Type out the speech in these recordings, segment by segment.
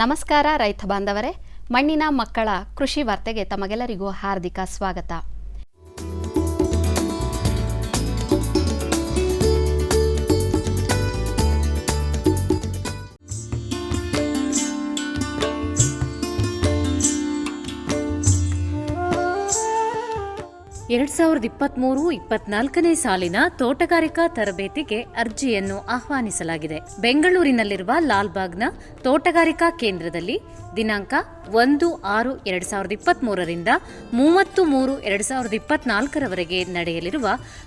ನಮಸ್ಕಾರ ರೈತ ಬಾಂಧವರೇ ಮಣ್ಣಿನ ಮಕ್ಕಳ ಕೃಷಿ ವಾರ್ತೆಗೆ ತಮಗೆಲ್ಲರಿಗೂ ಹಾರ್ದಿಕ ಸ್ವಾಗತ. ಎರಡ್ ಸಾವಿರದ ಇಪ್ಪತ್ಮೂರು ಇಪ್ಪತ್ನಾಲ್ಕನೇ ಸಾಲಿನ ತೋಟಗಾರಿಕಾ ತರಬೇತಿಗೆ ಅರ್ಜಿಯನ್ನು ಆಹ್ವಾನಿಸಲಾಗಿದೆ. ಬೆಂಗಳೂರಿನಲ್ಲಿರುವ ಲಾಲ್ಬಾಗ್ನ ತೋಟಗಾರಿಕಾ ಕೇಂದ್ರದಲ್ಲಿ ದಿನಾಂಕ ಒಂದು ಆರು ಎರಡ್ ಸಾವಿರದ ಇಪ್ಪತ್ಮೂರರಿಂದ ಮೂವತ್ತು ಮೂರು ಎರಡ್ ಸಾವಿರದ ಇಪ್ಪತ್ನಾಲ್ಕರವರೆಗೆ ನಡೆಯಲಿರುವ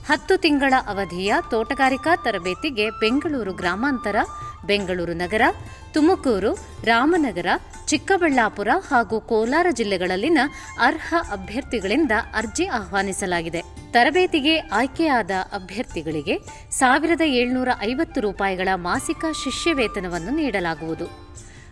ಹತ್ತು ತಿಂಗಳ ಅವಧಿಯ ತೋಟಗಾರಿಕಾ ತರಬೇತಿಗೆ ಬೆಂಗಳೂರು ಗ್ರಾಮಾಂತರ, ಬೆಂಗಳೂರು ನಗರ ತುಮಕೂರು, ರಾಮನಗರ, ಚಿಕ್ಕಬಳ್ಳಾಪುರ ಹಾಗೂ ಕೋಲಾರ ಜಿಲ್ಲೆಗಳಲ್ಲಿನ ಅರ್ಹ ಅಭ್ಯರ್ಥಿಗಳಿಂದ ಅರ್ಜಿ ಆಹ್ವಾನಿಸಲಾಗಿದೆ. ತರಬೇತಿಗೆ ಆಯ್ಕೆಯಾದ ಅಭ್ಯರ್ಥಿಗಳಿಗೆ ಸಾವಿರದ ಏಳ್ನೂರ ಐವತ್ತು ರೂಪಾಯಿಗಳ ಮಾಸಿಕ ಶಿಷ್ಯ ವೇತನವನ್ನು ನೀಡಲಾಗುವುದು.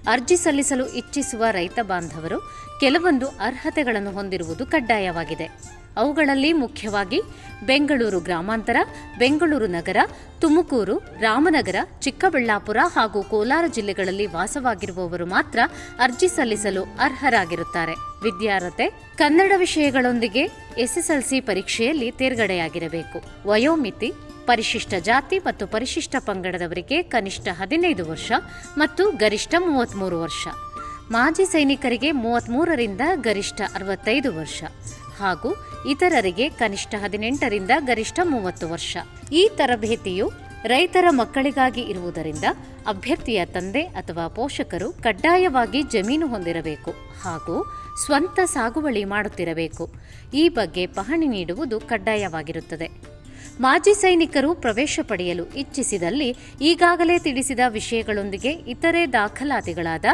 ಅರ್ಜಿ ಸಲ್ಲಿಸಲು ಇಚ್ಛಿಸುವ ರೈತ ಬಾಂಧವರು ಕೆಲವೊಂದು ಅರ್ಹತೆಗಳನ್ನು ಹೊಂದಿರುವುದು ಕಡ್ಡಾಯವಾಗಿದೆ. ಅವುಗಳಲ್ಲಿ ಮುಖ್ಯವಾಗಿ ಬೆಂಗಳೂರು ಗ್ರಾಮಾಂತರ, ಬೆಂಗಳೂರು ನಗರ, ತುಮಕೂರು, ರಾಮನಗರ, ಚಿಕ್ಕಬಳ್ಳಾಪುರ ಹಾಗೂ ಕೋಲಾರ ಜಿಲ್ಲೆಗಳಲ್ಲಿ ವಾಸವಾಗಿರುವವರು ಮಾತ್ರ ಅರ್ಜಿ ಸಲ್ಲಿಸಲು ಅರ್ಹರಾಗಿರುತ್ತಾರೆ. ವಿದ್ಯಾರ್ಹತೆ, ಕನ್ನಡ ವಿಷಯಗಳೊಂದಿಗೆ ಎಸ್ಎಸ್ಎಲ್ಸಿ ಪರೀಕ್ಷೆಯಲ್ಲಿ ತೇರ್ಗಡೆಯಾಗಿರಬೇಕು. ವಯೋಮಿತಿ, ಪರಿಶಿಷ್ಟ ಜಾತಿ ಮತ್ತು ಪರಿಶಿಷ್ಟ ಪಂಗಡದವರಿಗೆ ಕನಿಷ್ಠ ಹದಿನೈದು ವರ್ಷ ಮತ್ತು ಗರಿಷ್ಠ ಮೂವತ್ತ್ಮೂರು ವರ್ಷ. ಮಾಜಿ ಸೈನಿಕರಿಗೆ ಮೂವತ್ತ್ಮೂರರಿಂದ ಗರಿಷ್ಠ ಅರವತ್ತೈದು ವರ್ಷ. ಹಾಗೂ ಇತರರಿಗೆ ಕನಿಷ್ಠ ಹದಿನೆಂಟರಿಂದ ಗರಿಷ್ಠ ಮೂವತ್ತು ವರ್ಷ. ಈ ತರಬೇತಿಯು ರೈತರ ಮಕ್ಕಳಿಗಾಗಿ ಇರುವುದರಿಂದ ಅಭ್ಯರ್ಥಿಯ ತಂದೆ ಅಥವಾ ಪೋಷಕರು ಕಡ್ಡಾಯವಾಗಿ ಜಮೀನು ಹೊಂದಿರಬೇಕು ಹಾಗೂ ಸ್ವಂತ ಸಾಗುವಳಿ ಮಾಡುತ್ತಿರಬೇಕು. ಈ ಬಗ್ಗೆ ಪಹಣಿ ನೀಡುವುದು ಕಡ್ಡಾಯವಾಗಿರುತ್ತದೆ. ಮಾಜಿ ಸೈನಿಕರು ಪ್ರವೇಶ ಪಡೆಯಲು ಇಚ್ಛಿಸಿದಲ್ಲಿ ಈಗಾಗಲೇ ತಿಳಿಸಿದ ವಿಷಯಗಳೊಂದಿಗೆ ಇತರೆ ದಾಖಲಾತಿಗಳಾದ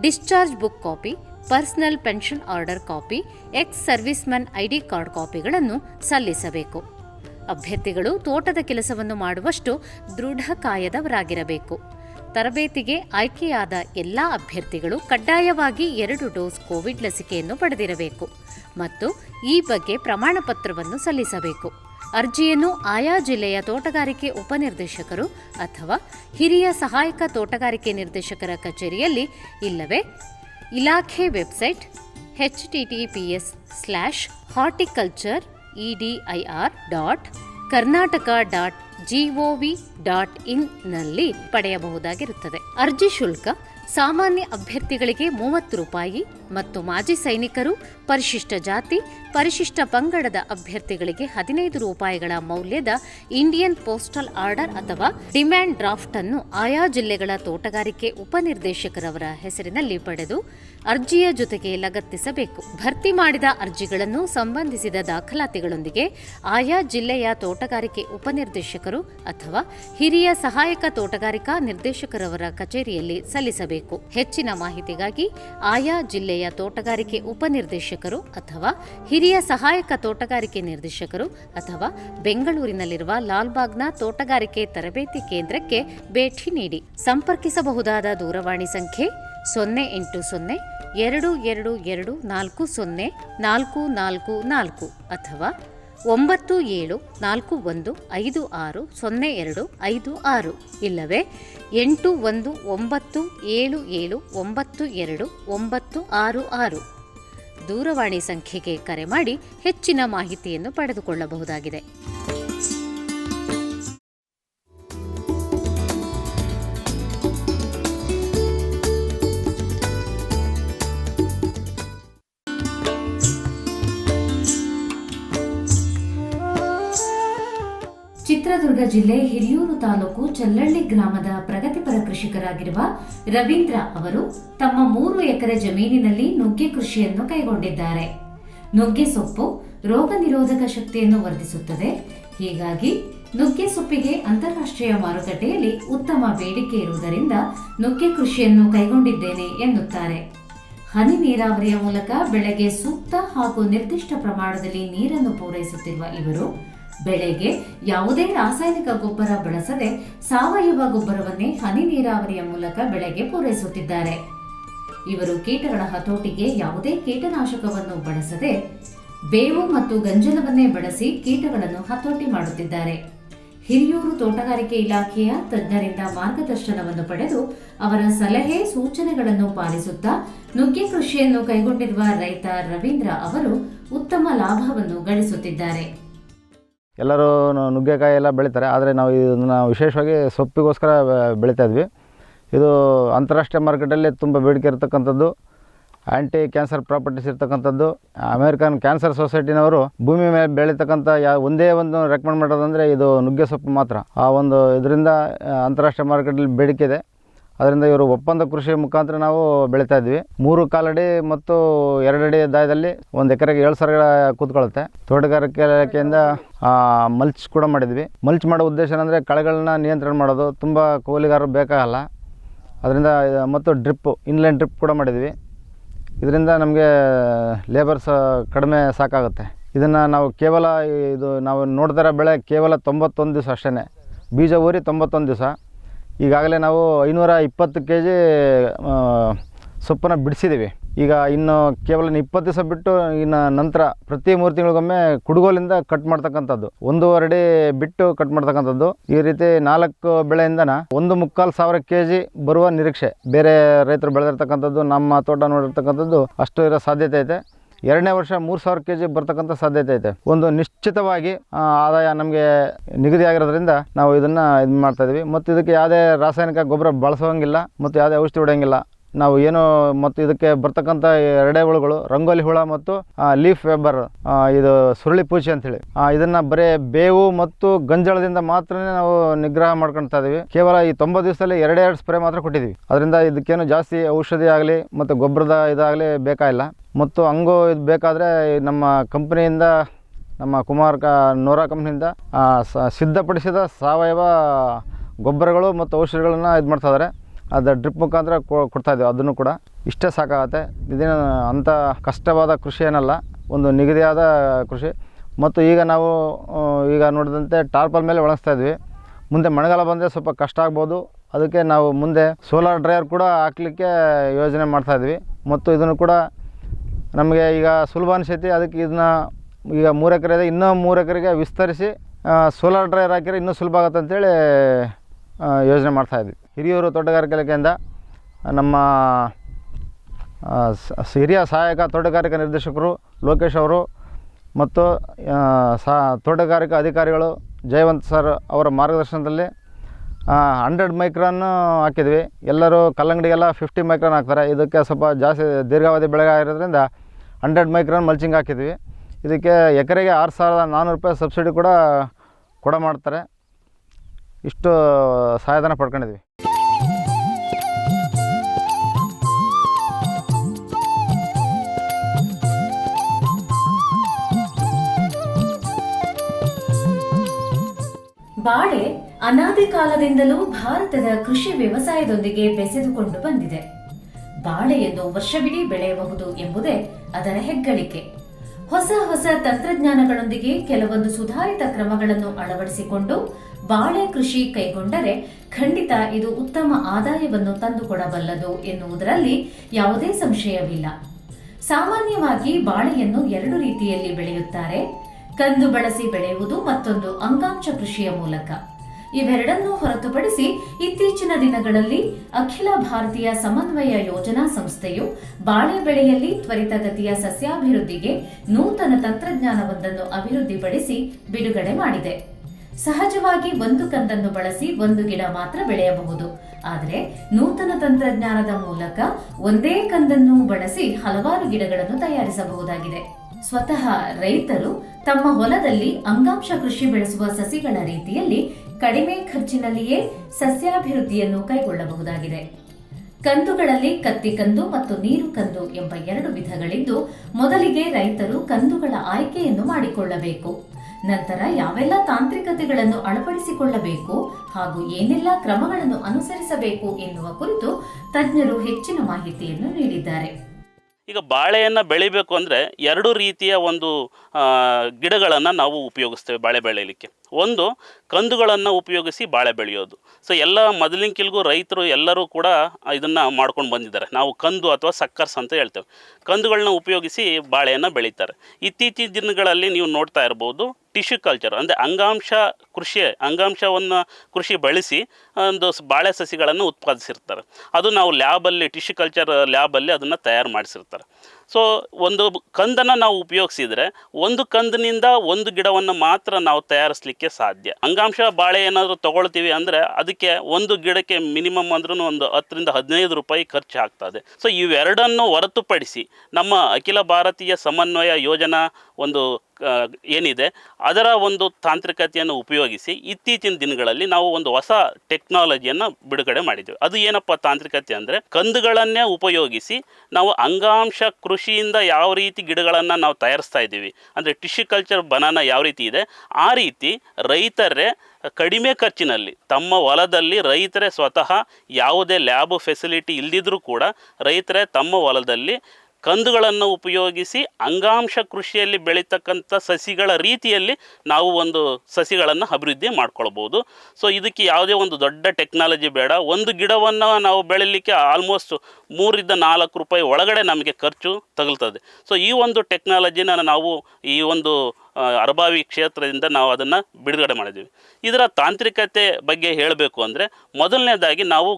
discharge book copy personal pension order copy, ex serviceman ID card ಕಾಪಿಗಳನ್ನು ಸಲ್ಲಿಸಬೇಕು. ಅಭ್ಯರ್ಥಿಗಳು ತೋಟದ ಕೆಲಸವನ್ನು ಮಾಡುವಷ್ಟು ದೃಢಕಾಯದವರಾಗಿರಬೇಕು ತರಬೇತಿಗೆ ಆಯ್ಕೆಯಾದ ಎಲ್ಲ ಅಭ್ಯರ್ಥಿಗಳು ಕಡ್ಡಾಯವಾಗಿ ಎರಡು ಡೋಸ್ ಕೋವಿಡ್ ಲಸಿಕೆಯನ್ನು ಪಡೆದಿರಬೇಕು ಮತ್ತು ಈ ಬಗ್ಗೆ ಪ್ರಮಾಣ ಪತ್ರವನ್ನು ಸಲ್ಲಿಸಬೇಕು. ಅರ್ಜಿಯನ್ನು ಆಯಾ ಜಿಲ್ಲೆಯ ತೋಟಗಾರಿಕೆ ಉಪನಿರ್ದೇಶಕರು ಅಥವಾ ಹಿರಿಯ ಸಹಾಯಕ ತೋಟಗಾರಿಕೆ ನಿರ್ದೇಶಕರ ಕಚೇರಿಯಲ್ಲಿ ಇಲ್ಲವೇ ಇಲಾಖೆ website https slash horticulture E D I R dot Karnataka dot G O V dot ಇನ್ನಲ್ಲಿ ಪಡೆಯಬಹುದಾಗಿರುತ್ತದೆ. ಅರ್ಜಿ ಶುಲ್ಕ ಸಾಮಾನ್ಯ ಅಭ್ಯರ್ಥಿಗಳಿಗೆ ಮೂವತ್ತು ರೂಪಾಯಿ ಮತ್ತು ಮಾಜಿ ಸೈನಿಕರು, ಪರಿಶಿಷ್ಟ ಜಾತಿ, ಪರಿಶಿಷ್ಟ ಪಂಗಡದ ಅಭ್ಯರ್ಥಿಗಳಿಗೆ ಹದಿನೈದು ರೂಪಾಯಿಗಳ ಮೌಲ್ಯದ ಇಂಡಿಯನ್ ಪೋಸ್ಟಲ್ ಆರ್ಡರ್ ಅಥವಾ ಡಿಮ್ಯಾಂಡ್ ಡ್ರಾಫ್ಟ್ ಅನ್ನು ಆಯಾ ಜಿಲ್ಲೆಗಳ ತೋಟಗಾರಿಕೆ ಉಪನಿರ್ದೇಶಕರವರ ಹೆಸರಿನಲ್ಲಿ ಪಡೆದು ಅರ್ಜಿಯ ಜೊತೆಗೆ ಲಗತ್ತಿಸಬೇಕು. ಭರ್ತಿ ಮಾಡಿದ ಅರ್ಜಿಗಳನ್ನು ಸಂಬಂಧಿಸಿದ ದಾಖಲಾತಿಗಳೊಂದಿಗೆ ಆಯಾ ಜಿಲ್ಲೆಯ ತೋಟಗಾರಿಕೆ ಉಪನಿರ್ದೇಶಕರು ಅಥವಾ ಹಿರಿಯ ಸಹಾಯಕ ತೋಟಗಾರಿಕಾ ನಿರ್ದೇಶಕರವರ ಕಚೇರಿಯಲ್ಲಿ ಸಲ್ಲಿಸಬೇಕು. ಹೆಚ್ಚಿನ ಮಾಹಿತಿಗಾಗಿ ಆಯಾ ಜಿಲ್ಲೆಯ ತೋಟಗಾರಿಕೆ ಉಪನಿರ್ದೇಶಕರು ಅಥವಾ ಹಿರಿಯ ಸಹಾಯಕ ತೋಟಗಾರಿಕೆ ನಿರ್ದೇಶಕರು ಅಥವಾ ಬೆಂಗಳೂರಿನಲ್ಲಿರುವ ಲಾಲ್ಬಾಗ್ನ ತೋಟಗಾರಿಕೆ ತರಬೇತಿ ಕೇಂದ್ರಕ್ಕೆ ಭೇಟಿ ನೀಡಿ ಸಂಪರ್ಕಿಸಬಹುದಾದ ದೂರವಾಣಿ ಸಂಖ್ಯೆ ಸೊನ್ನೆ ಎಂಟು ಸೊನ್ನೆ ಎರಡು ಎರಡು ಎರಡು ನಾಲ್ಕು ಸೊನ್ನೆ ನಾಲ್ಕು ನಾಲ್ಕು ನಾಲ್ಕು ಅಥವಾ ಒಂಬತ್ತು ಏಳು ನಾಲ್ಕು ಒಂದು ಐದು ಆರು ಸೊನ್ನೆ ಎರಡು ಐದು ಆರು ಇಲ್ಲವೇ? ಎಂಟು ಒಂದು ಒಂಬತ್ತು ಏಳು ಏಳು ಒಂಬತ್ತು ಎರಡು ಒಂಬತ್ತು ಆರು ಆರು. ದೂರವಾಣಿ ಸಂಖ್ಯೆಗೆ ಕರೆ ಮಾಡಿ ಹೆಚ್ಚಿನ ಮಾಹಿತಿಯನ್ನು ಪಡೆದುಕೊಳ್ಳಬಹುದಾಗಿದೆ. ಚಿತ್ರದುರ್ಗ ಜಿಲ್ಲೆ ಹಿರಿಯೂರು ತಾಲೂಕು ಚಲ್ಲಳ್ಳಿ ಗ್ರಾಮದ ಪ್ರಗತಿಪರ ಕೃಷಿಕರಾಗಿರುವ ರವೀಂದ್ರ ಅವರು ತಮ್ಮ ಮೂರು ಎಕರೆ ಜಮೀನಿನಲ್ಲಿ ನುಗ್ಗೆ ಕೃಷಿಯನ್ನು ಕೈಗೊಂಡಿದ್ದಾರೆ. ನುಗ್ಗೆ ಸೊಪ್ಪು ರೋಗ ಶಕ್ತಿಯನ್ನು ವರ್ಧಿಸುತ್ತದೆ. ಹೀಗಾಗಿ ನುಗ್ಗೆ ಸೊಪ್ಪಿಗೆ ಅಂತಾರಾಷ್ಟ್ರೀಯ ಮಾರುಕಟ್ಟೆಯಲ್ಲಿ ಉತ್ತಮ ಬೇಡಿಕೆ ಇರುವುದರಿಂದ ನುಗ್ಗೆ ಕೃಷಿಯನ್ನು ಕೈಗೊಂಡಿದ್ದೇನೆ ಎನ್ನುತ್ತಾರೆ. ಹನಿ ನೀರಾವರಿಯ ಮೂಲಕ ಬೆಳೆಗೆ ಸೂಕ್ತ ಹಾಗೂ ನಿರ್ದಿಷ್ಟ ಪ್ರಮಾಣದಲ್ಲಿ ನೀರನ್ನು ಪೂರೈಸುತ್ತಿರುವ ಇವರು ಬೆಳೆಗೆ ಯಾವುದೇ ರಾಸಾಯನಿಕ ಗೊಬ್ಬರ ಬಳಸದೆ ಸಾವಯವ ಗೊಬ್ಬರವನ್ನೇ ಹನಿ ನೀರಾವರಿಯ ಮೂಲಕ ಬೆಳೆಗೆ ಪೂರೈಸುತ್ತಿದ್ದಾರೆ. ಇವರು ಕೀಟಗಳ ಹತೋಟಿಗೆ ಯಾವುದೇ ಕೀಟನಾಶಕವನ್ನು ಬಳಸದೆ ಬೇವು ಮತ್ತು ಗಂಜಲವನ್ನೇ ಬಳಸಿ ಕೀಟಗಳನ್ನು ಹತೋಟಿ ಮಾಡುತ್ತಿದ್ದಾರೆ. ಹಿರಿಯೂರು ತೋಟಗಾರಿಕೆ ಇಲಾಖೆಯ ತಜ್ಞರಿಂದ ಮಾರ್ಗದರ್ಶನವನ್ನು ಪಡೆದು ಅವರ ಸಲಹೆ ಸೂಚನೆಗಳನ್ನು ಪಾಲಿಸುತ್ತಾ ನುಗ್ಗೆ ಕೃಷಿಯನ್ನು ಕೈಗೊಂಡಿರುವ ರೈತ ರವೀಂದ್ರ ಅವರು ಉತ್ತಮ ಲಾಭವನ್ನು ಗಳಿಸುತ್ತಿದ್ದಾರೆ. ಎಲ್ಲರೂ ನುಗ್ಗೆಕಾಯಿ ಎಲ್ಲ ಬೆಳೀತಾರೆ. ಆದರೆ ನಾವು ಇದನ್ನು ವಿಶೇಷವಾಗಿ ಸೊಪ್ಪಿಗೋಸ್ಕರ ಬೆ- ಬೆಳೀತಾ ಇದ್ವಿ. ಇದು ಅಂತಾರಾಷ್ಟ್ರೀಯ ಮಾರ್ಕೆಟಲ್ಲಿ ತುಂಬ ಬೇಡಿಕೆ ಇರತಕ್ಕಂಥದ್ದು. ಆ್ಯಂಟಿ ಕ್ಯಾನ್ಸರ್ ಪ್ರಾಪರ್ಟೀಸ್ ಇರ್ತಕ್ಕಂಥದ್ದು. ಅಮೇರಿಕನ್ ಕ್ಯಾನ್ಸರ್ ಸೊಸೈಟಿನವರು ಭೂಮಿ ಮೇಲೆ ಬೆಳೀತಕ್ಕಂಥ ಯಾವ ಒಂದೇ ಒಂದು ರೆಕಮೆಂಡ್ ಮಾಡೋದಂದರೆ ಇದು ನುಗ್ಗೆ ಸೊಪ್ಪು ಮಾತ್ರ. ಆ ಒಂದು ಇದರಿಂದ ಅಂತಾರಾಷ್ಟ್ರೀಯ ಮಾರ್ಕೆಟಲ್ಲಿ ಬೇಡಿಕೆ ಇದೆ. ಅದರಿಂದ ಇವರು ಒಪ್ಪಂದ ಕೃಷಿ ಮುಖಾಂತರ ನಾವು ಬೆಳೀತಾ ಇದ್ವಿ. ಮೂರು ಕಾಲಡಿ ಮತ್ತು ಎರಡಡಿ ದಾಯದಲ್ಲಿ ಒಂದು ಎಕರೆಗೆ ಏಳು ಸಾವಿರ ಕೂತ್ಕೊಳ್ಳುತ್ತೆ. ತೋಟಗಾರಿಕೆ ಇಲಾಖೆಯಿಂದ ಮಲ್ಚ್ ಕೂಡ ಮಾಡಿದ್ವಿ. ಮಲ್ಚ್ ಮಾಡೋ ಉದ್ದೇಶ ಏನಂದರೆ ಕಳೆಗಳನ್ನ ನಿಯಂತ್ರಣ ಮಾಡೋದು. ತುಂಬ ಕೂಲಿಗಾರರು ಬೇಕಾಗಲ್ಲ. ಅದರಿಂದ, ಮತ್ತು ಡ್ರಿಪ್ಪು ಇನ್ಲೈನ್ ಡ್ರಿಪ್ ಕೂಡ ಮಾಡಿದ್ವಿ. ಇದರಿಂದ ನಮಗೆ ಲೇಬರ್ಸ್ ಕಡಿಮೆ ಸಾಕಾಗುತ್ತೆ. ಇದನ್ನು ನಾವು ಕೇವಲ, ಇದು ನಾವು ನೋಡ್ತಾರೆ ಬೆಳೆ ಕೇವಲ ತೊಂಬತ್ತೊಂದು ದಿವಸ ಅಷ್ಟೇ ಬೀಜ ಊರಿ ತೊಂಬತ್ತೊಂದು ದಿವಸ. ಈಗಾಗಲೇ ನಾವು ಐನೂರ ಇಪ್ಪತ್ತು ಕೆ ಜಿ ಸೊಪ್ಪನ್ನು ಬಿಡಿಸಿದ್ದೀವಿ ಈಗ ಇನ್ನು ಕೇವಲ ಇಪ್ಪತ್ತು ದಿವಸ ಬಿಟ್ಟು ಇನ್ನು ನಂತರ ಪ್ರತಿ ಮೂರು ತಿಂಗಳಿಗೊಮ್ಮೆ ಕುಡುಗೋಲಿಂದ ಕಟ್ ಮಾಡ್ತಕ್ಕಂಥದ್ದು. ಒಂದೂವರೆ ಅಡಿ ಬಿಟ್ಟು ಕಟ್ ಮಾಡ್ತಕ್ಕಂಥದ್ದು. ಈ ರೀತಿ ನಾಲ್ಕು ಬೆಳೆಯಿಂದನ ಒಂದು ಮುಕ್ಕಾಲು ಸಾವಿರ ಕೆ ಜಿ ಬರುವ ನಿರೀಕ್ಷೆ. ಬೇರೆ ರೈತರು ಬೆಳೆದಿರ್ತಕ್ಕಂಥದ್ದು, ನಮ್ಮ ತೋಟ ನೋಡಿರ್ತಕ್ಕಂಥದ್ದು ಅಷ್ಟು ಇರೋ ಸಾಧ್ಯತೆ ಐತೆ. ಎರಡನೇ ವರ್ಷ ಮೂರು ಸಾವಿರ ಕೆ ಜಿ ಬರ್ತಕ್ಕಂಥ ಸಾಧ್ಯತೆ ಐತೆ. ಒಂದು ನಿಶ್ಚಿತವಾಗಿ ಆದಾಯ ನಮಗೆ ನಿಗದಿ ಆಗಿರೋದ್ರಿಂದ ನಾವು ಇದನ್ನು ಇದು ಮಾಡ್ತಾ ಇದೀವಿ. ಮತ್ತು ಇದಕ್ಕೆ ಯಾವುದೇ ರಾಸಾಯನಿಕ ಗೊಬ್ಬರ ಬಳಸೋಂಗಿಲ್ಲ, ಮತ್ತು ಯಾವುದೇ ಔಷಧಿ ಹೊಡೆಯಂಗಿಲ್ಲ. ನಾವು ಏನು ಮತ್ತು ಇದಕ್ಕೆ ಬರ್ತಕ್ಕಂಥ ಎರಡೇ ಹುಳುಗಳು, ರಂಗೋಲಿ ಹುಳ ಮತ್ತು ಲೀಫ್ ವೆಬ್ಬರ್ ಇದು ಸುರುಳಿ ಪೂಜೆ ಅಂತೇಳಿ. ಇದನ್ನು ಬರೀ ಬೇವು ಮತ್ತು ಗಂಜಳದಿಂದ ಮಾತ್ರನೇ ನಾವು ನಿಗ್ರಹ ಮಾಡ್ಕೊಳ್ತಾ ಇದೀವಿ. ಕೇವಲ ಈ ತೊಂಬತ್ತು ದಿವಸದಲ್ಲಿ ಎರಡೇ ಎರಡು ಸ್ಪ್ರೇ ಮಾತ್ರ ಕೊಟ್ಟಿದ್ದೀವಿ ಅದರಿಂದ ಇದಕ್ಕೇನು ಜಾಸ್ತಿ ಔಷಧಿ ಆಗಲಿ, ಮತ್ತು ಗೊಬ್ಬರದ ಇದಾಗಲಿ ಬೇಕಾಗಿಲ್ಲ ಮತ್ತು ಹಂಗೂ ಇದು ಬೇಕಾದರೆ ನಮ್ಮ ಕಂಪ್ನಿಯಿಂದ, ನಮ್ಮ ಕುಮಾರ್ ಕ, ನೋರಾ ಕಂಪ್ನಿಯಿಂದ ಸಿದ್ಧಪಡಿಸಿದ ಸಾವಯವ ಗೊಬ್ಬರಗಳು ಮತ್ತು ಔಷಧಿಗಳನ್ನು ಇದು ಮಾಡ್ತಾ ಇದ್ದಾರೆ ಅದು ಡ್ರಿಪ್ ಮುಖಾಂತರ ಇದ್ದೀವಿ ಅದನ್ನು ಕೂಡ. ಇಷ್ಟೇ ಸಾಕಾಗತ್ತೆ. ಇದೇನು ಅಂಥ ಕಷ್ಟವಾದ ಕೃಷಿ ಏನಲ್ಲ, ಒಂದು ನಿಗದಿಯಾದ ಕೃಷಿ. ಮತ್ತು ಈಗ ನಾವು ಈಗ ನೋಡಿದಂತೆ ಟಾರ್ಪಲ್ ಮೇಲೆ ಒಣಗಿಸ್ತಾ ಇದ್ವಿ. ಮುಂದೆ ಮಳೆಗಾಲ ಬಂದರೆ ಸ್ವಲ್ಪ ಕಷ್ಟ ಆಗ್ಬೋದು. ಅದಕ್ಕೆ ನಾವು ಮುಂದೆ ಸೋಲಾರ್ ಡ್ರೈಯರ್ ಕೂಡ ಹಾಕ್ಲಿಕ್ಕೆ ಯೋಜನೆ ಮಾಡ್ತಾ ಇದ್ವಿ. ಮತ್ತು ಇದನ್ನು ಕೂಡ ನಮಗೆ ಈಗ ಸುಲಭ ಅನಿಸೈತಿ. ಅದಕ್ಕೆ ಇದನ್ನ ಈಗ ಮೂರು ಎಕರೆ ಇದೆ. ಇನ್ನೂ ಮೂರು ಎಕರೆಗೆ ವಿಸ್ತರಿಸಿ ಸೋಲಾರ್ ಡ್ರೈವರ್ ಹಾಕಿದ್ರೆ ಇನ್ನೂ ಸುಲಭ ಆಗುತ್ತೆ ಅಂತೇಳಿ ಯೋಚನೆ ಯೋಜನೆ ಮಾಡ್ತಾ ಇದ್ವಿ. ಹಿರಿಯೂರು ತೋಟಗಾರಿಕೆ ಇಲಾಖೆಯಿಂದ ನಮ್ಮ ಹಿರಿಯ ಸಹಾಯಕ ತೋಟಗಾರಿಕಾ ನಿರ್ದೇಶಕರು ಲೋಕೇಶ್ ಅವರು ಮತ್ತು ಸಹ ತೋಟಗಾರಿಕಾ ಅಧಿಕಾರಿಗಳು ಜಯವಂತ್ ಸರ್ ಅವರ ಮಾರ್ಗದರ್ಶನದಲ್ಲಿ ಹಂಡ್ರೆಡ್ ಮೈಕ್ರಾನ್ ಹಾಕಿದ್ವಿ. ಎಲ್ಲರೂ ಕಲ್ಲಂಗಡಿಗೆಲ್ಲ ಫಿಫ್ಟಿ ಮೈಕ್ರಾನ್ ಹಾಕ್ತಾರೆ. ಇದಕ್ಕೆ ಸ್ವಲ್ಪ ಜಾಸ್ತಿ ದೀರ್ಘಾವಧಿ ಬೆಳೆ ಆಗಿರೋದ್ರಿಂದ ಹಂಡ್ರೆಡ್ ಮೈಕ್ರಾನ್ ಮಲ್ಚಿಂಗ್ ಹಾಕಿದ್ವಿ. ಇದಕ್ಕೆ ಎಕರೆಗೆ ಆರು ಸಾವಿರದ ನಾನ್ನೂರು ರೂಪಾಯಿ ಸಬ್ಸಿಡಿ ಕೂಡ ಕೊಡ ಮಾಡ್ತಾರೆ. ಇಷ್ಟು ಸಹಾಯಧನ ಪಡ್ಕೊಂಡಿದ್ವಿ. ಬಾಳೆ ಅನಾದಿ ಕಾಲದಿಂದಲೂ ಭಾರತದ ಕೃಷಿ ವ್ಯವಸಾಯದೊಂದಿಗೆ ಬೆಸೆದುಕೊಂಡು ಬಂದಿದೆ. ಬಾಳೆಯನ್ನು ವರ್ಷವಿಡೀ ಬೆಳೆಯಬಹುದು ಎಂಬುದೇ ಅದರ ಹೆಗ್ಗಳಿಕೆ. ಹೊಸ ಹೊಸ ತಂತ್ರಜ್ಞಾನಗಳೊಂದಿಗೆ ಕೆಲವೊಂದು ಸುಧಾರಿತ ಕ್ರಮಗಳನ್ನು ಅಳವಡಿಸಿಕೊಂಡು ಬಾಳೆ ಕೃಷಿ ಕೈಗೊಂಡರೆ ಖಂಡಿತ ಇದು ಉತ್ತಮ ಆದಾಯವನ್ನು ತಂದುಕೊಡಬಲ್ಲದು ಎನ್ನುವುದರಲ್ಲಿ ಯಾವುದೇ ಸಂಶಯವಿಲ್ಲ. ಸಾಮಾನ್ಯವಾಗಿ ಬಾಳೆಯನ್ನು ಎರಡು ರೀತಿಯಲ್ಲಿ ಬೆಳೆಯುತ್ತಾರೆ. ಕಂದು ಬಳಸಿ ಬೆಳೆಯುವುದು ಮತ್ತೊಂದು ಅಂಗಾಂಶ ಕೃಷಿಯ ಮೂಲಕ. ಇವೆರಡನ್ನೂ ಹೊರತುಪಡಿಸಿ ಇತ್ತೀಚಿನ ದಿನಗಳಲ್ಲಿ ಅಖಿಲ ಭಾರತೀಯ ಸಮನ್ವಯ ಯೋಜನಾ ಸಂಸ್ಥೆಯು ಬಾಳೆ ಬೆಳೆಯಲ್ಲಿ ತ್ವರಿತಗತಿಯ ಸಸ್ಯಾಭಿವೃದ್ಧಿಗೆ ನೂತನ ತಂತ್ರಜ್ಞಾನವೊಂದನ್ನು ಅಭಿವೃದ್ಧಿಪಡಿಸಿ ಬಿಡುಗಡೆ ಮಾಡಿದೆ. ಸಹಜವಾಗಿ ಒಂದು ಕಂದನ್ನು ಬಳಸಿ ಒಂದು ಗಿಡ ಮಾತ್ರ ಬೆಳೆಯಬಹುದು. ಆದರೆ ನೂತನ ತಂತ್ರಜ್ಞಾನದ ಮೂಲಕ ಒಂದೇ ಕಂದನ್ನು ಬಳಸಿ ಹಲವಾರು ಗಿಡಗಳನ್ನು ತಯಾರಿಸಬಹುದಾಗಿದೆ. ಸ್ವತಃ ರೈತರು ತಮ್ಮ ಹೊಲದಲ್ಲಿ ಅಂಗಾಂಶ ಕೃಷಿ ಬೆಳೆಸುವ ಸಸಿಗಳ ರೀತಿಯಲ್ಲಿ ಕಡಿಮೆ ಖರ್ಚಿನಲ್ಲಿಯೇ ಸಸ್ಯಾಭಿವೃದ್ಧಿಯನ್ನು ಕೈಗೊಳ್ಳಬಹುದಾಗಿದೆ. ಕಂದುಗಳಲ್ಲಿ ಕತ್ತಿ ಕಂದು ಮತ್ತು ನೀರು ಕಂದು ಎಂಬ ಎರಡು ವಿಧಗಳಿದ್ದು, ಮೊದಲಿಗೆ ರೈತರು ಕಂದುಗಳ ಆಯ್ಕೆಯನ್ನು ಮಾಡಿಕೊಳ್ಳಬೇಕು. ನಂತರ ಯಾವೆಲ್ಲ ತಾಂತ್ರಿಕತೆಗಳನ್ನು ಅಳವಡಿಸಿಕೊಳ್ಳಬೇಕು ಹಾಗೂ ಏನೆಲ್ಲ ಕ್ರಮಗಳನ್ನು ಅನುಸರಿಸಬೇಕು ಎನ್ನುವ ಕುರಿತು ತಜ್ಞರು ಹೆಚ್ಚಿನ ಮಾಹಿತಿಯನ್ನು ನೀಡಿದ್ದಾರೆ. ಈಗ ಬಾಳೆಯನ್ನು ಬೆಳಿಬೇಕು ಅಂದರೆ ಎರಡು ರೀತಿಯ ಒಂದು ಗಿಡಗಳನ್ನು ನಾವು ಉಪಯೋಗಿಸ್ತೇವೆ ಬಾಳೆ ಬೆಳೆಯಲಿಕ್ಕೆ. ಒಂದು ಕಂದುಗಳನ್ನು ಉಪಯೋಗಿಸಿ ಬಾಳೆ ಬೆಳೆಯೋದು. ಸೊ ಎಲ್ಲ ಮೊದಲಿಂಕಿಲ್ಗೂ ರೈತರು ಎಲ್ಲರೂ ಕೂಡ ಇದನ್ನು ಮಾಡ್ಕೊಂಡು ಬಂದಿದ್ದಾರೆ. ನಾವು ಕಂದು ಅಥವಾ ಸಕ್ಕರ್ಸ್ ಅಂತ ಹೇಳ್ತೇವೆ. ಕಂದುಗಳನ್ನ ಉಪಯೋಗಿಸಿ ಬಾಳೆಯನ್ನು ಬೆಳೀತಾರೆ. ಇತ್ತೀಚಿನ ದಿನಗಳಲ್ಲಿ ನೀವು ನೋಡ್ತಾ ಇರ್ಬೋದು, ಟಿಶ್ಯೂ ಕಲ್ಚರ್ ಅಂದರೆ ಅಂಗಾಂಶ ಕೃಷಿ, ಅಂಗಾಂಶವನ್ನು ಕೃಷಿ ಬಳಸಿ, ಒಂದು ಬಾಳೆ ಸಸಿಗಳನ್ನು ಉತ್ಪಾದಿಸಿರ್ತಾರೆ. ಅದು ನಾವು ಲ್ಯಾಬಲ್ಲಿ, ಟಿಶ್ಯೂ ಕಲ್ಚರ್ ಲ್ಯಾಬಲ್ಲಿ ಅದನ್ನು ತಯಾರು ಮಾಡಿಸಿರ್ತಾರೆ. ಸೊ ಒಂದು ಕಂದನ್ನು ನಾವು ಉಪಯೋಗಿಸಿದರೆ ಒಂದು ಕಂದಿನಿಂದ ಒಂದು ಗಿಡವನ್ನು ಮಾತ್ರ ನಾವು ತಯಾರಿಸಲಿಕ್ಕೆ ಸಾಧ್ಯ. ಅಂಗಾಂಶ ಬಾಳೆ ಏನಾದರೂ ತಗೊಳ್ತೀವಿ ಅಂದರೆ ಅದಕ್ಕೆ ಒಂದು ಗಿಡಕ್ಕೆ ಮಿನಿಮಮ್ ಅಂದ್ರೂ ಒಂದು ಹತ್ತರಿಂದ ಹದಿನೈದು ರೂಪಾಯಿ ಖರ್ಚು ಆಗ್ತದೆ. ಸೊ ಇವೆರಡನ್ನು ಹೊರತುಪಡಿಸಿ ನಮ್ಮ ಅಖಿಲ ಭಾರತೀಯ ಸಮನ್ವಯ ಯೋಜನಾ ಒಂದು ಏನಿದೆ, ಅದರ ಒಂದು ತಾಂತ್ರಿಕತೆಯನ್ನು ಉಪಯೋಗಿಸಿ ಇತ್ತೀಚಿನ ದಿನಗಳಲ್ಲಿ ನಾವು ಒಂದು ಹೊಸ ಟೆಕ್ನಾಲಜಿಯನ್ನು ಬಿಡುಗಡೆ ಮಾಡಿದ್ದೇವೆ. ಅದು ಏನಪ್ಪ ತಾಂತ್ರಿಕತೆ ಅಂದರೆ, ಕಂದುಗಳನ್ನೇ ಉಪಯೋಗಿಸಿ ನಾವು ಅಂಗಾಂಶ ಕೃಷಿಯಿಂದ ಯಾವ ರೀತಿ ಗಿಡಗಳನ್ನು ನಾವು ತಯಾರಿಸ್ತಾ ಇದ್ದೀವಿ, ಅಂದರೆ ಟಿಶ್ಯೂ ಕಲ್ಚರ್ ಬನಾನ ಯಾವ ರೀತಿ ಇದೆ, ಆ ರೀತಿ ರೈತರೇ ಕಡಿಮೆ ಖರ್ಚಿನಲ್ಲಿ, ತಮ್ಮ ಹೊಲದಲ್ಲಿ ರೈತರೇ ಸ್ವತಃ ಯಾವುದೇ ಲ್ಯಾಬ್ ಫೆಸಿಲಿಟಿ ಇಲ್ಲದಿದ್ರೂ ಕೂಡ ರೈತರೇ ತಮ್ಮ ಹೊಲದಲ್ಲಿ ಕಂದುಗಳನ್ನು ಉಪಯೋಗಿಸಿ ಅಂಗಾಂಶ ಕೃಷಿಯಲ್ಲಿ ಬೆಳೀತಕ್ಕಂಥ ಸಸಿಗಳ ರೀತಿಯಲ್ಲಿ ನಾವು ಒಂದು ಸಸಿಗಳನ್ನು ಅಭಿವೃದ್ಧಿ ಮಾಡ್ಕೊಳ್ಬೋದು. ಸೊ ಇದಕ್ಕೆ ಯಾವುದೇ ಒಂದು ದೊಡ್ಡ ಟೆಕ್ನಾಲಜಿ ಬೇಡ. ಒಂದು ಗಿಡವನ್ನು ನಾವು ಬೆಳೀಲಿಕ್ಕೆ ಆಲ್ಮೋಸ್ಟ್ ಮೂರಿಂದ ನಾಲ್ಕು ರೂಪಾಯಿ ಒಳಗಡೆ ನಮಗೆ ಖರ್ಚು ತಗುಲ್ತದೆ. ಸೊ ಈ ಒಂದು ಟೆಕ್ನಾಲಜಿನ ನಾವು ಈ ಒಂದು ಅರಬಾವಿ ಕ್ಷೇತ್ರದಿಂದ ನಾವು ಅದನ್ನು ಬಿಡುಗಡೆ ಮಾಡಿದ್ದೀವಿ. ಇದರ ತಾಂತ್ರಿಕತೆ ಬಗ್ಗೆ ಹೇಳಬೇಕು ಅಂದರೆ ಮೊದಲನೇದಾಗಿ ನಾವು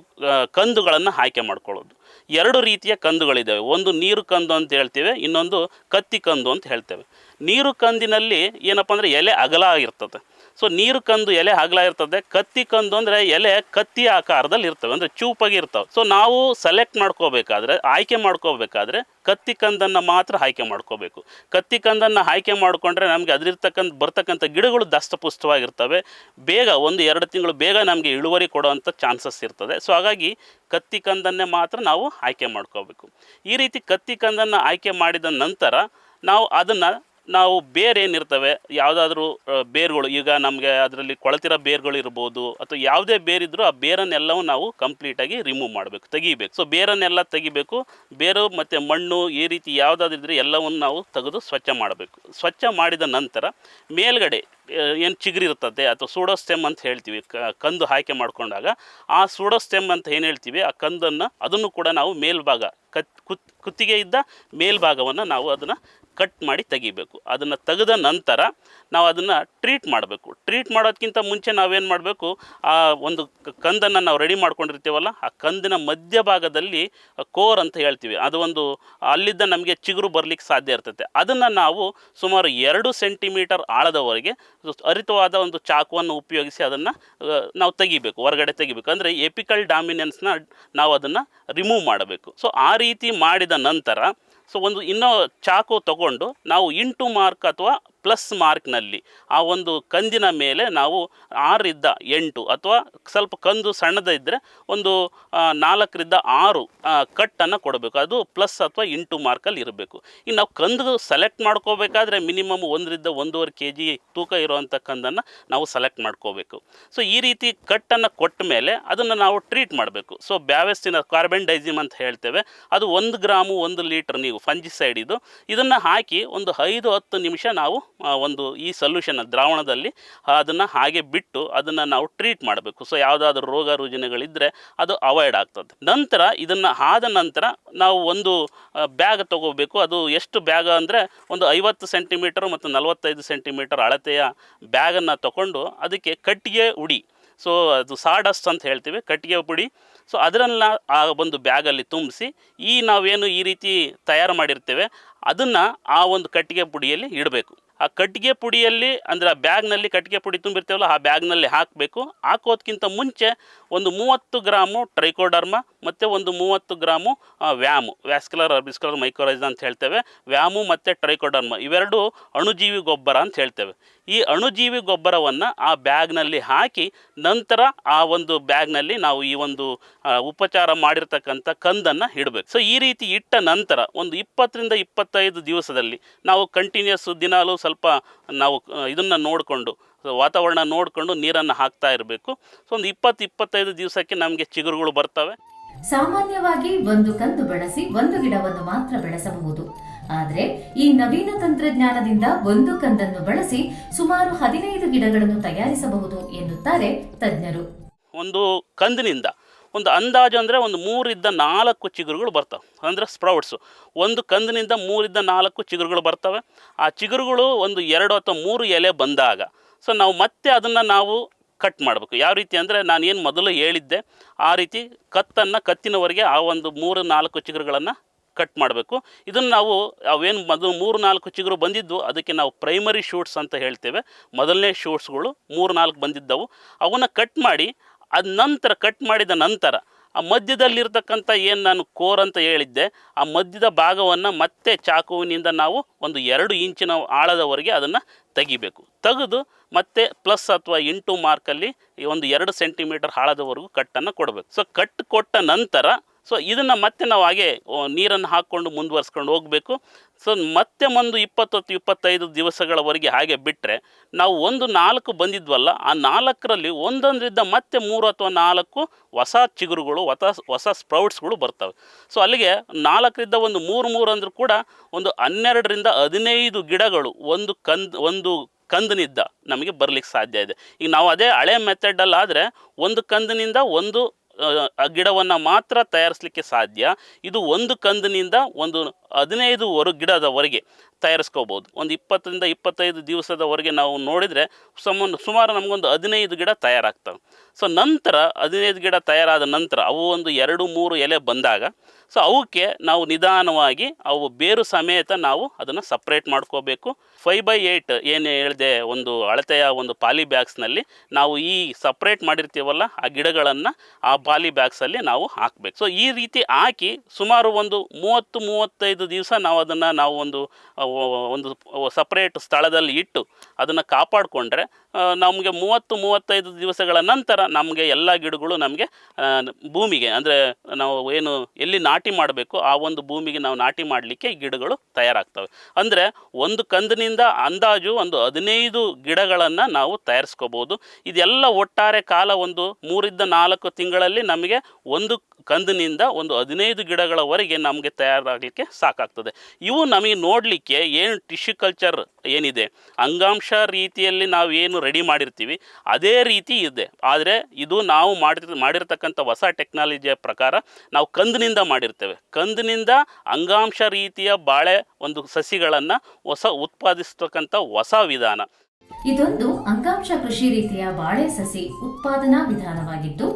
ಕಂದುಗಳನ್ನು ಆಯ್ಕೆ ಮಾಡ್ಕೊಳ್ಳೋದು. ಎರಡು ರೀತಿಯ ಕಂದುಗಳಿದ್ದಾವೆ. ಒಂದು ನೀರು ಕಂದು ಅಂತ ಹೇಳ್ತೇವೆ, ಇನ್ನೊಂದು ಕತ್ತಿ ಕಂದು ಅಂತ ಹೇಳ್ತೇವೆ. ನೀರು ಕಂದಿನಲ್ಲಿ ಏನಪ್ಪ ಅಂದರೆ ಎಲೆ ಅಗಲ ಆಗಿರ್ತದೆ. ಸೊ ನೀರು ಕಂದು ಎಲೆ ಹಗಲ ಇರ್ತದೆ, ಕತ್ತಿ ಕಂದು ಅಂದರೆ ಎಲೆ ಕತ್ತಿ ಆಕಾರದಲ್ಲಿ ಇರ್ತವೆ, ಅಂದರೆ ಚೂಪಾಗಿ ಇರ್ತವೆ. ಸೊ ನಾವು ಸೆಲೆಕ್ಟ್ ಮಾಡ್ಕೋಬೇಕಾದ್ರೆ, ಆಯ್ಕೆ ಮಾಡ್ಕೋಬೇಕಾದ್ರೆ ಕತ್ತಿ ಕಂದನ್ನು ಮಾತ್ರ ಆಯ್ಕೆ ಮಾಡ್ಕೋಬೇಕು. ಕತ್ತಿ ಕಂದನ್ನು ಆಯ್ಕೆ ಮಾಡಿಕೊಂಡ್ರೆ ನಮಗೆ ಅದರಿರ್ತಕ್ಕಂಥ, ಬರ್ತಕ್ಕಂಥ ಗಿಡಗಳು ದಷ್ಟಪುಷ್ಟವಾಗಿರ್ತವೆ ಬೇಗ ಒಂದು ಎರಡು ತಿಂಗಳು ಬೇಗ ನಮಗೆ ಇಳುವರಿ ಕೊಡುವಂಥ ಚಾನ್ಸಸ್ ಇರ್ತದೆ. ಸೊ ಹಾಗಾಗಿ ಕತ್ತಿ ಕಂದನ್ನೇ ಮಾತ್ರ ನಾವು ಆಯ್ಕೆ ಮಾಡ್ಕೋಬೇಕು. ಈ ರೀತಿ ಕತ್ತಿ ಕಂದನ್ನು ಆಯ್ಕೆ ಮಾಡಿದ ನಂತರ ನಾವು ಅದನ್ನು ನಾವು ಬೇರ್ ಏನಿರ್ತವೆ, ಯಾವುದಾದ್ರೂ ಬೇರುಗಳು, ಈಗ ನಮಗೆ ಅದರಲ್ಲಿ ಕೊಳತಿರೋ ಬೇರ್ಗಳು ಇರ್ಬೋದು, ಅಥವಾ ಯಾವುದೇ ಬೇರಿದ್ರೂ ಆ ಬೇರನ್ನೆಲ್ಲವೂ ನಾವು ಕಂಪ್ಲೀಟಾಗಿ ರಿಮೂವ್ ಮಾಡಬೇಕು, ತೆಗಿಬೇಕು. ಸೊ ಬೇರನ್ನೆಲ್ಲ ತೆಗಿಬೇಕು, ಬೇರು ಮತ್ತು ಮಣ್ಣು ಈ ರೀತಿ ಯಾವುದಾದ್ರಿದ್ರೆ ಎಲ್ಲವನ್ನು ನಾವು ತೆಗೆದು ಸ್ವಚ್ಛ ಮಾಡಬೇಕು. ಸ್ವಚ್ಛ ಮಾಡಿದ ನಂತರ ಮೇಲ್ಗಡೆ ಏನು ಚಿಗುರಿ ಇರ್ತದೆ, ಅಥವಾ ಸೂಡೋಸ್ಟೆಮ್ ಅಂತ ಹೇಳ್ತೀವಿ ಕಂದು ಆಯ್ಕೆ ಮಾಡಿಕೊಂಡಾಗ, ಆ ಸೂಡೋಸ್ಟೆಮ್ ಅಂತ ಏನು ಹೇಳ್ತೀವಿ, ಆ ಕಂದನ್ನು ಅದನ್ನು ಕೂಡ ನಾವು ಮೇಲ್ಭಾಗ, ಕತ್, ಕುತ್, ಕುತ್ತಿಗೆ ಇದ್ದ ಮೇಲ್ಭಾಗವನ್ನು ನಾವು ಅದನ್ನು ಕಟ್ ಮಾಡಿ ತೆಗಿಬೇಕು. ಅದನ್ನು ತೆಗೆದ ನಂತರ ನಾವು ಅದನ್ನು ಟ್ರೀಟ್ ಮಾಡಬೇಕು. ಟ್ರೀಟ್ ಮಾಡೋದಕ್ಕಿಂತ ಮುಂಚೆ ನಾವೇನು ಮಾಡಬೇಕು? ಆ ಒಂದು ಕಂದನ್ನು ನಾವು ರೆಡಿ ಮಾಡ್ಕೊಂಡಿರ್ತೀವಲ್ಲ, ಆ ಕಂದಿನ ಮಧ್ಯಭಾಗದಲ್ಲಿ ಕೋರ್ ಅಂತ ಹೇಳ್ತೀವಿ. ಅದು ಒಂದು ಅಲ್ಲಿದ್ದ ನಮಗೆ ಚಿಗುರು ಬರಲಿಕ್ಕೆ ಸಾಧ್ಯ ಇರ್ತದೆ ಅದನ್ನು ನಾವು ಸುಮಾರು ಎರಡು ಸೆಂಟಿಮೀಟರ್ ಆಳದವರೆಗೆ ಹರಿತವಾದ ಒಂದು ಚಾಕುವನ್ನು ಉಪಯೋಗಿಸಿ ಅದನ್ನು ನಾವು ತೆಗಿಬೇಕು. ಹೊರಗಡೆ ತೆಗಿಬೇಕು. ಅಂದರೆ ಎಪಿಕಲ್ ಡಾಮಿನೆನ್ಸ್ನ ನಾವು ಅದನ್ನು ರಿಮೂವ್ ಮಾಡಬೇಕು. ಸೊ ಆ ರೀತಿ ಮಾಡಿದ ನಂತರ ಸೊ ಒಂದು ಇನ್ನೂ ಚಾಕು ತಗೊಂಡು ನಾವು ಇಂಟು ಮಾರ್ಕ್ ಅಥವಾ ಪ್ಲಸ್ ಮಾರ್ಕ್ನಲ್ಲಿ ಆ ಒಂದು ಕಂದಿನ ಮೇಲೆ ನಾವು ಆರಿದ್ದ ಎಂಟು ಅಥವಾ ಸ್ವಲ್ಪ ಕಂದು ಸಣ್ಣದಿದ್ದರೆ ಒಂದು ನಾಲ್ಕರಿಂದ ಆರು ಕಟ್ಟನ್ನು ಕೊಡಬೇಕು. ಅದು ಪ್ಲಸ್ ಅಥವಾ ಇಂಟು ಮಾರ್ಕಲ್ಲಿ ಇರಬೇಕು. ಇನ್ನು ನಾವು ಕಂದು ಸೆಲೆಕ್ಟ್ ಮಾಡ್ಕೋಬೇಕಾದ್ರೆ ಮಿನಿಮಮ್ ಒಂದರಿಂದ ಒಂದೂವರೆ ಕೆ ಜಿ ತೂಕ ಇರುವಂಥ ಕಂದನ್ನು ನಾವು ಸೆಲೆಕ್ಟ್ ಮಾಡ್ಕೋಬೇಕು. ಸೊ, ಈ ರೀತಿ ಕಟ್ಟನ್ನು ಕೊಟ್ಟ ಮೇಲೆ ಅದನ್ನು ನಾವು ಟ್ರೀಟ್ ಮಾಡಬೇಕು. ಸೊ, ಬ್ಯಾವೆಸ್ಟಿನ ಕಾರ್ಬನ್ ಡೈಜಿಮ್ ಅಂತ ಹೇಳ್ತೇವೆ. ಅದು ಒಂದು ಗ್ರಾಮು ಒಂದು ಲೀಟ್ರ್ ನೀವು ಫಂಜಿಸೈಡ್ ಇದು. ಇದನ್ನು ಹಾಕಿ ಒಂದು ಐದು ಹತ್ತು ನಿಮಿಷ ನಾವು ಒಂದು ಈ ಸೊಲ್ಯೂಷನ್ ದ್ರಾವಣದಲ್ಲಿ ಅದನ್ನು ಹಾಗೆ ಬಿಟ್ಟು ಅದನ್ನು ನಾವು ಟ್ರೀಟ್ ಮಾಡಬೇಕು. ಸೊ ಯಾವುದಾದ್ರೂ ರೋಗ ರುಜಿನಗಳಿದ್ದರೆ ಅದು ಅವಾಯ್ಡ್ ಆಗ್ತದೆ. ನಂತರ ಇದನ್ನು ಆದ ನಂತರ ನಾವು ಒಂದು ಬ್ಯಾಗ್ ತಗೋಬೇಕು. ಅದು ಎಷ್ಟು ಬ್ಯಾಗ್ ಅಂದರೆ ಒಂದು ಐವತ್ತು ಸೆಂಟಿಮೀಟರ್ ಮತ್ತು ನಲವತ್ತೈದು ಸೆಂಟಿಮೀಟರ್ ಅಳತೆಯ ಬ್ಯಾಗನ್ನು ತಗೊಂಡು ಅದಕ್ಕೆ ಕಟ್ಟಿಗೆ ಉಡಿ. ಸೊ ಅದು ಸಾಡಸ್ಟ್ ಅಂತ ಹೇಳ್ತೀವಿ, ಕಟ್ಟಿಗೆ ಪುಡಿ. ಸೊ ಅದರನ್ನು ಆ ಒಂದು ಬ್ಯಾಗಲ್ಲಿ ತುಂಬಿಸಿ ಈ ನಾವೇನು ಈ ರೀತಿ ತಯಾರು ಮಾಡಿರ್ತೇವೆ ಅದನ್ನು ಆ ಒಂದು ಕಟ್ಟಿಗೆ ಪುಡಿಯಲ್ಲಿ ಇಡಬೇಕು. ಆ ಕಟ್ಟಿಗೆ ಪುಡಿಯಲ್ಲಿ ಅಂದರೆ ಆ ಬ್ಯಾಗ್ನಲ್ಲಿ ಕಟ್ಟಿಗೆ ಪುಡಿ ತುಂಬಿರ್ತೇವಲ್ಲ, ಆ ಬ್ಯಾಗ್ನಲ್ಲಿ ಹಾಕಬೇಕು. ಹಾಕೋದಕ್ಕಿಂತ ಮುಂಚೆ ಒಂದು ಮೂವತ್ತು ಗ್ರಾಮು ಟ್ರೈಕೋಡರ್ಮ, ಮತ್ತು ಒಂದು ಮೂವತ್ತು gram VAM vascular arbuscular mycorrhizae ಅಂತ ಹೇಳ್ತೇವೆ. ವ್ಯಾಮು ಮತ್ತು ಟ್ರೈಕೋಡರ್ಮ, ಇವೆರಡು ಅಣುಜೀವಿ ಗೊಬ್ಬರ ಅಂತ ಹೇಳ್ತೇವೆ. ಈ ಅಣುಜೀವಿ ಗೊಬ್ಬರವನ್ನು ಆ ಬ್ಯಾಗ್ನಲ್ಲಿ ಹಾಕಿ ನಂತರ ಆ ಒಂದು ಬ್ಯಾಗ್ನಲ್ಲಿ ನಾವು ಈ ಒಂದು ಉಪಚಾರ ಮಾಡಿರ್ತಕ್ಕಂಥ ಕಂದನ್ನು ಇಡಬೇಕು. ಸೊ ಈ ರೀತಿ ಇಟ್ಟ ನಂತರ ಒಂದು ಇಪ್ಪತ್ತರಿಂದ ಇಪ್ಪತ್ತೈದು ದಿವಸದಲ್ಲಿ ನಾವು ಕಂಟಿನ್ಯೂಸ್ ದಿನಾಲೂ ಸ್ವಲ್ಪ ನಾವು ಇದನ್ನು ನೋಡಿಕೊಂಡು ವಾತಾವರಣ ನೋಡಿಕೊಂಡು ನೀರನ್ನು ಹಾಕ್ತಾ ಇರಬೇಕು. ಸೊ ಒಂದು ಇಪ್ಪತ್ತು ಇಪ್ಪತ್ತೈದು ದಿವಸಕ್ಕೆ ನಮಗೆ ಚಿಗುರುಗಳು ಬರ್ತವೆ. ಸಾಮಾನ್ಯವಾಗಿ ಒಂದು ಕಂದು ಬಳಸಿ ಒಂದು ಗಿಡವನ್ನು ಮಾತ್ರ ಬೆಳೆಸಬಹುದು. ಆದರೆ ಈ ನವೀನ ತಂತ್ರಜ್ಞಾನದಿಂದ ಒಂದು ಕಂದನ್ನು ಬಳಸಿ ಸುಮಾರು ಹದಿನೈದು ಗಿಡಗಳನ್ನು ತಯಾರಿಸಬಹುದು ಎನ್ನುತ್ತಾರೆ ತಜ್ಞರು. ಒಂದು ಕಂದಿನಿಂದ ಒಂದು ಅಂದಾಜು ಅಂದರೆ ಒಂದು ಮೂರಿಂದ ನಾಲ್ಕು ಚಿಗುರುಗಳು ಬರ್ತವೆ. ಅಂದರೆ ಸ್ಪ್ರೌಟ್ಸು. ಒಂದು ಕಂದಿನಿಂದ ಮೂರಿಂದ ನಾಲ್ಕು ಚಿಗುರುಗಳು ಬರ್ತವೆ. ಆ ಚಿಗುರುಗಳು ಒಂದು ಎರಡು ಅಥವಾ ಮೂರು ಎಲೆ ಬಂದಾಗ ಸೊ ನಾವು ಮತ್ತೆ ಅದನ್ನು ನಾವು ಕಟ್ ಮಾಡಬೇಕು. ಯಾವ ರೀತಿ ಅಂದರೆ ನಾನು ಏನು ಮೊದಲು ಹೇಳಿದ್ದೆ, ಆ ರೀತಿ ಕತ್ತನ್ನು ಕತ್ತಿನವರೆಗೆ ಆ ಒಂದು ಮೂರು ನಾಲ್ಕು ಚಿಗುರುಗಳನ್ನು ಕಟ್ ಮಾಡಬೇಕು. ಇದನ್ನು ನಾವು, ಅವೇನು ಮೊದಲು ಮೂರು ನಾಲ್ಕು ಚಿಗುರು ಬಂದಿದ್ದು, ಅದಕ್ಕೆ ನಾವು ಪ್ರೈಮರಿ ಶೂಟ್ಸ್ ಅಂತ ಹೇಳ್ತೇವೆ. ಮೊದಲನೇ ಶೂಟ್ಸ್ಗಳು ಮೂರು ನಾಲ್ಕು ಬಂದಿದ್ದವು. ಅವನ್ನ ಕಟ್ ಮಾಡಿ ಅದ ನಂತರ ಕಟ್ ಮಾಡಿದ ನಂತರ ಆ ಮಧ್ಯದಲ್ಲಿರ್ತಕ್ಕಂಥ ಏನು ನಾನು ಕೋರ್ ಅಂತ ಹೇಳಿದ್ದೆ, ಆ ಮಧ್ಯದ ಭಾಗವನ್ನು ಮತ್ತೆ ಚಾಕುವಿನಿಂದ ನಾವು ಒಂದು ಎರಡು ಇಂಚಿನ ಆಳದವರೆಗೆ ಅದನ್ನು ತೆಗಿಬೇಕು. ತೆಗೆದು ಮತ್ತೆ ಪ್ಲಸ್ ಅಥವಾ ಇಂಟು ಮಾರ್ಕಲ್ಲಿ ಒಂದು ಎರಡು ಸೆಂಟಿಮೀಟರ್ ಆಳದವರೆಗೂ ಕಟ್ಟನ್ನು ಕೊಡಬೇಕು. ಸೊ ಕಟ್ ಕೊಟ್ಟ ನಂತರ ಸೊ ಇದನ್ನು ಮತ್ತೆ ನಾವು ಹಾಗೆ ನೀರನ್ನು ಹಾಕ್ಕೊಂಡು ಮುಂದುವರ್ಸ್ಕೊಂಡು ಹೋಗಬೇಕು. ಸೊ ಮತ್ತೆ ಒಂದು ಇಪ್ಪತ್ತೊತ್ತು ಇಪ್ಪತ್ತೈದು ದಿವಸಗಳವರೆಗೆ ಹಾಗೆ ಬಿಟ್ಟರೆ ನಾವು ಒಂದು ನಾಲ್ಕು ಬಂದಿದ್ವಲ್ಲ, ಆ ನಾಲ್ಕರಲ್ಲಿ ಒಂದೊಂದರಿಂದ ಮತ್ತೆ ಮೂರು ಅಥವಾ ನಾಲ್ಕು ಹೊಸ ಚಿಗುರುಗಳು, ಹೊಸ ಹೊಸ ಸ್ಪ್ರೌಟ್ಸ್ಗಳು ಬರ್ತವೆ. ಸೊ ಅಲ್ಲಿಗೆ ನಾಲ್ಕರಿಂದ ಒಂದು ಮೂರು ಮೂರು ಅಂದರೂ ಕೂಡ ಒಂದು ಹನ್ನೆರಡರಿಂದ ಹದಿನೈದು ಗಿಡಗಳು ಒಂದು ಕಂದ್, ಒಂದು ಕಂದನಿದ್ದ ನಮಗೆ ಬರಲಿಕ್ಕೆ ಸಾಧ್ಯ ಇದೆ. ಈಗ ನಾವು ಅದೇ ಹಳೆ ಮೆಥಡಲ್ಲಾದರೆ ಒಂದು ಕಂದಿನಿಂದ ಒಂದು ಗಿಡವನ್ನು ಮಾತ್ರ ತಯಾರಿಸಲಿಕ್ಕೆ ಸಾಧ್ಯ. ಇದು ಒಂದು ಕಂದಿನಿಂದ ಒಂದು ಹದಿನೈದು ವರೆ, ಗಿಡದವರೆಗೆ ತಯಾರಿಸ್ಕೋಬೋದು. ಒಂದು ಇಪ್ಪತ್ತರಿಂದ ಇಪ್ಪತ್ತೈದು ದಿವಸದವರೆಗೆ ನಾವು ನೋಡಿದರೆ ಸಮ, ಸುಮಾರು ನಮಗೊಂದು ಹದಿನೈದು ಗಿಡ ತಯಾರಾಗ್ತವೆ ಸೊ ನಂತರ ಹದಿನೈದು ಗಿಡ ತಯಾರಾದ ನಂತರ ಅವು ಒಂದು ಎರಡು ಮೂರು ಎಲೆ ಬಂದಾಗ ಸೊ ಅವಕ್ಕೆ ನಾವು ನಿಧಾನವಾಗಿ ಅವು ಬೇರು ಸಮೇತ ನಾವು ಅದನ್ನು ಸಪ್ರೇಟ್ ಮಾಡ್ಕೋಬೇಕು. ಫೈವ್ ಬೈ ಏಯ್ಟ್ ಏನು ಹೇಳಿದೆ ಒಂದು ಅಳತೆಯ ಒಂದು ಪಾಲಿ ಬ್ಯಾಗ್ಸ್ನಲ್ಲಿ ನಾವು ಈ ಸಪ್ರೇಟ್ ಮಾಡಿರ್ತೀವಲ್ಲ ಆ ಗಿಡಗಳನ್ನು ಆ ಪಾಲಿ ಬ್ಯಾಗ್ಸಲ್ಲಿ ನಾವು ಹಾಕಬೇಕು. ಸೊ ಈ ರೀತಿ ಹಾಕಿ ಸುಮಾರು ಒಂದು ಮೂವತ್ತು, ಮೂವತ್ತೈದು ದಿವಸ ನಾವು ಅದನ್ನು ನಾವು ಒಂದು ಒಂದು ಸಪ್ರೇಟ್ ಸ್ಥಳದಲ್ಲಿ ಇಟ್ಟು ಅದನ್ನು ಕಾಪಾಡಿಕೊಂಡ್ರೆ ನಮಗೆ ಮೂವತ್ತು, ಮೂವತ್ತೈದು ದಿವಸಗಳ ನಂತರ ನಮಗೆ ಎಲ್ಲ ಗಿಡಗಳು ನಮಗೆ ಭೂಮಿಗೆ ಅಂದರೆ ನಾವು ಏನು ಎಲ್ಲಿ ನಾಟಿ ಮಾಡಬೇಕು ಆ ಒಂದು ಭೂಮಿಗೆ ನಾವು ನಾಟಿ ಮಾಡಲಿಕ್ಕೆ ಗಿಡಗಳು ತಯಾರಾಗ್ತವೆ. ಅಂದರೆ ಒಂದು ಕಂದಿನಿಂದ ಅಂದಾಜು ಒಂದು ಹದಿನೈದು ಗಿಡಗಳನ್ನು ನಾವು ತಯಾರಿಸ್ಕೋಬೋದು. ಇದೆಲ್ಲ ಒಟ್ಟಾರೆ ಕಾಲ ಒಂದು ಮೂರಿಂದ ನಾಲ್ಕು ತಿಂಗಳಲ್ಲಿ ನಮಗೆ ಒಂದು ಕಂದಿನಿಂದ ಒಂದು ಹದಿನೈದು ಗಿಡಗಳವರೆಗೆ ನಮಗೆ ತಯಾರಾಗಲಿಕ್ಕೆ ಸಾಕಾಗ್ತದೆ. ಇವು ನಮಗೆ ನೋಡಲಿಕ್ಕೆ ಏನು ಟಿಶ್ಯೂ ಕಲ್ಚರ್ ಏನಿದೆ, ಅಂಗಾಂಶ ರೀತಿಯಲ್ಲಿ ನಾವು ಏನು ರೆಡಿ ಮಾಡಿರ್ತೀವಿ, ಅದೇ ರೀತಿ ಇದೆ. ಆದರೆ ಇದು ನಾವು ಮಾಡಿರ್, ಮಾಡಿರ್ತಕ್ಕಂಥ ಹೊಸ ಟೆಕ್ನಾಲಜಿಯ ಪ್ರಕಾರ ನಾವು ಕಂದಿನಿಂದ ಮಾಡಿರ್ತೇವೆ. ಕಂದಿನಿಂದ ಅಂಗಾಂಶ ರೀತಿಯ ಬಾಳೆ ಒಂದು ಸಸಿಗಳನ್ನು ಹೊಸ ಉತ್ಪಾದಿಸ್ತಕ್ಕಂಥ ಹೊಸ ವಿಧಾನ. ಇದೊಂದು ಅಂಗಾಂಶ ಕೃಷಿ ರೀತಿಯ ಬಾಳೆ ಸಸಿ ಉತ್ಪಾದನಾ ವಿಧಾನವಾಗಿದ್ದು,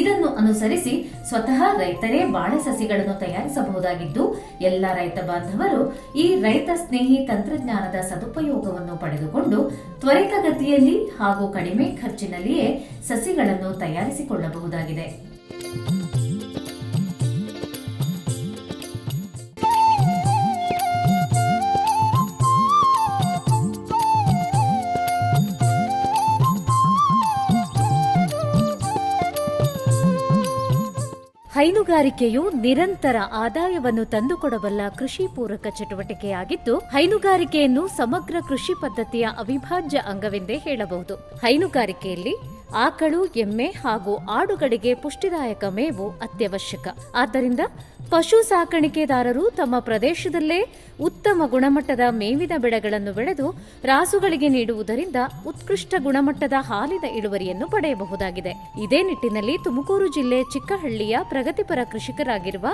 ಇದನ್ನು ಅನುಸರಿಸಿ ಸ್ವತಃ ರೈತರೇ ಬಾಳೆ ಸಸಿಗಳನ್ನು ತಯಾರಿಸಬಹುದಾಗಿದ್ದು, ಎಲ್ಲ ರೈತ ಬಾಂಧವರು ಈ ರೈತ ಸ್ನೇಹಿ ತಂತ್ರಜ್ಞಾನದ ಸದುಪಯೋಗವನ್ನು ಪಡೆದುಕೊಂಡು ತ್ವರಿತಗತಿಯಲ್ಲಿ ಹಾಗೂ ಕಡಿಮೆ ಖರ್ಚಿನಲ್ಲಿಯೇ ಸಸಿಗಳನ್ನು ತಯಾರಿಸಿಕೊಳ್ಳಬಹುದಾಗಿದೆ. ಹೈನುಗಾರಿಕೆಯು ನಿರಂತರ ಆದಾಯವನ್ನು ತಂದುಕೊಡಬಲ್ಲ ಕೃಷಿ ಪೂರಕ ಚಟುವಟಿಕೆಯಾಗಿದ್ದು, ಹೈನುಗಾರಿಕೆಯನ್ನು ಸಮಗ್ರ ಕೃಷಿ ಪದ್ಧತಿಯ ಅವಿಭಾಜ್ಯ ಅಂಗವೆಂದೇ ಹೇಳಬಹುದು. ಹೈನುಗಾರಿಕೆಯಲ್ಲಿ ಆಕಳು, ಎಮ್ಮೆ ಹಾಗೂ ಆಡುಗಳಿಗೆ ಪುಷ್ಟಿದಾಯಕ ಮೇವು ಅತ್ಯವಶ್ಯಕ. ಆದ್ದರಿಂದ ಪಶು ಸಾಕಾಣಿಕೆದಾರರು ತಮ್ಮ ಪ್ರದೇಶದಲ್ಲೇ ಉತ್ತಮ ಗುಣಮಟ್ಟದ ಮೇವಿನ ಬೆಳೆಗಳನ್ನು ಬೆಳೆದು ರಾಸುಗಳಿಗೆ ನೀಡುವುದರಿಂದ ಉತ್ಕೃಷ್ಟ ಗುಣಮಟ್ಟದ ಹಾಲಿನ ಇಳುವರಿಯನ್ನು ಪಡೆಯಬಹುದಾಗಿದೆ. ಇದೇ ನಿಟ್ಟಿನಲ್ಲಿ ತುಮಕೂರು ಜಿಲ್ಲೆ ಚಿಕ್ಕಹಳ್ಳಿಯ ಪ್ರಗತಿಪರ ಕೃಷಿಕರಾಗಿರುವ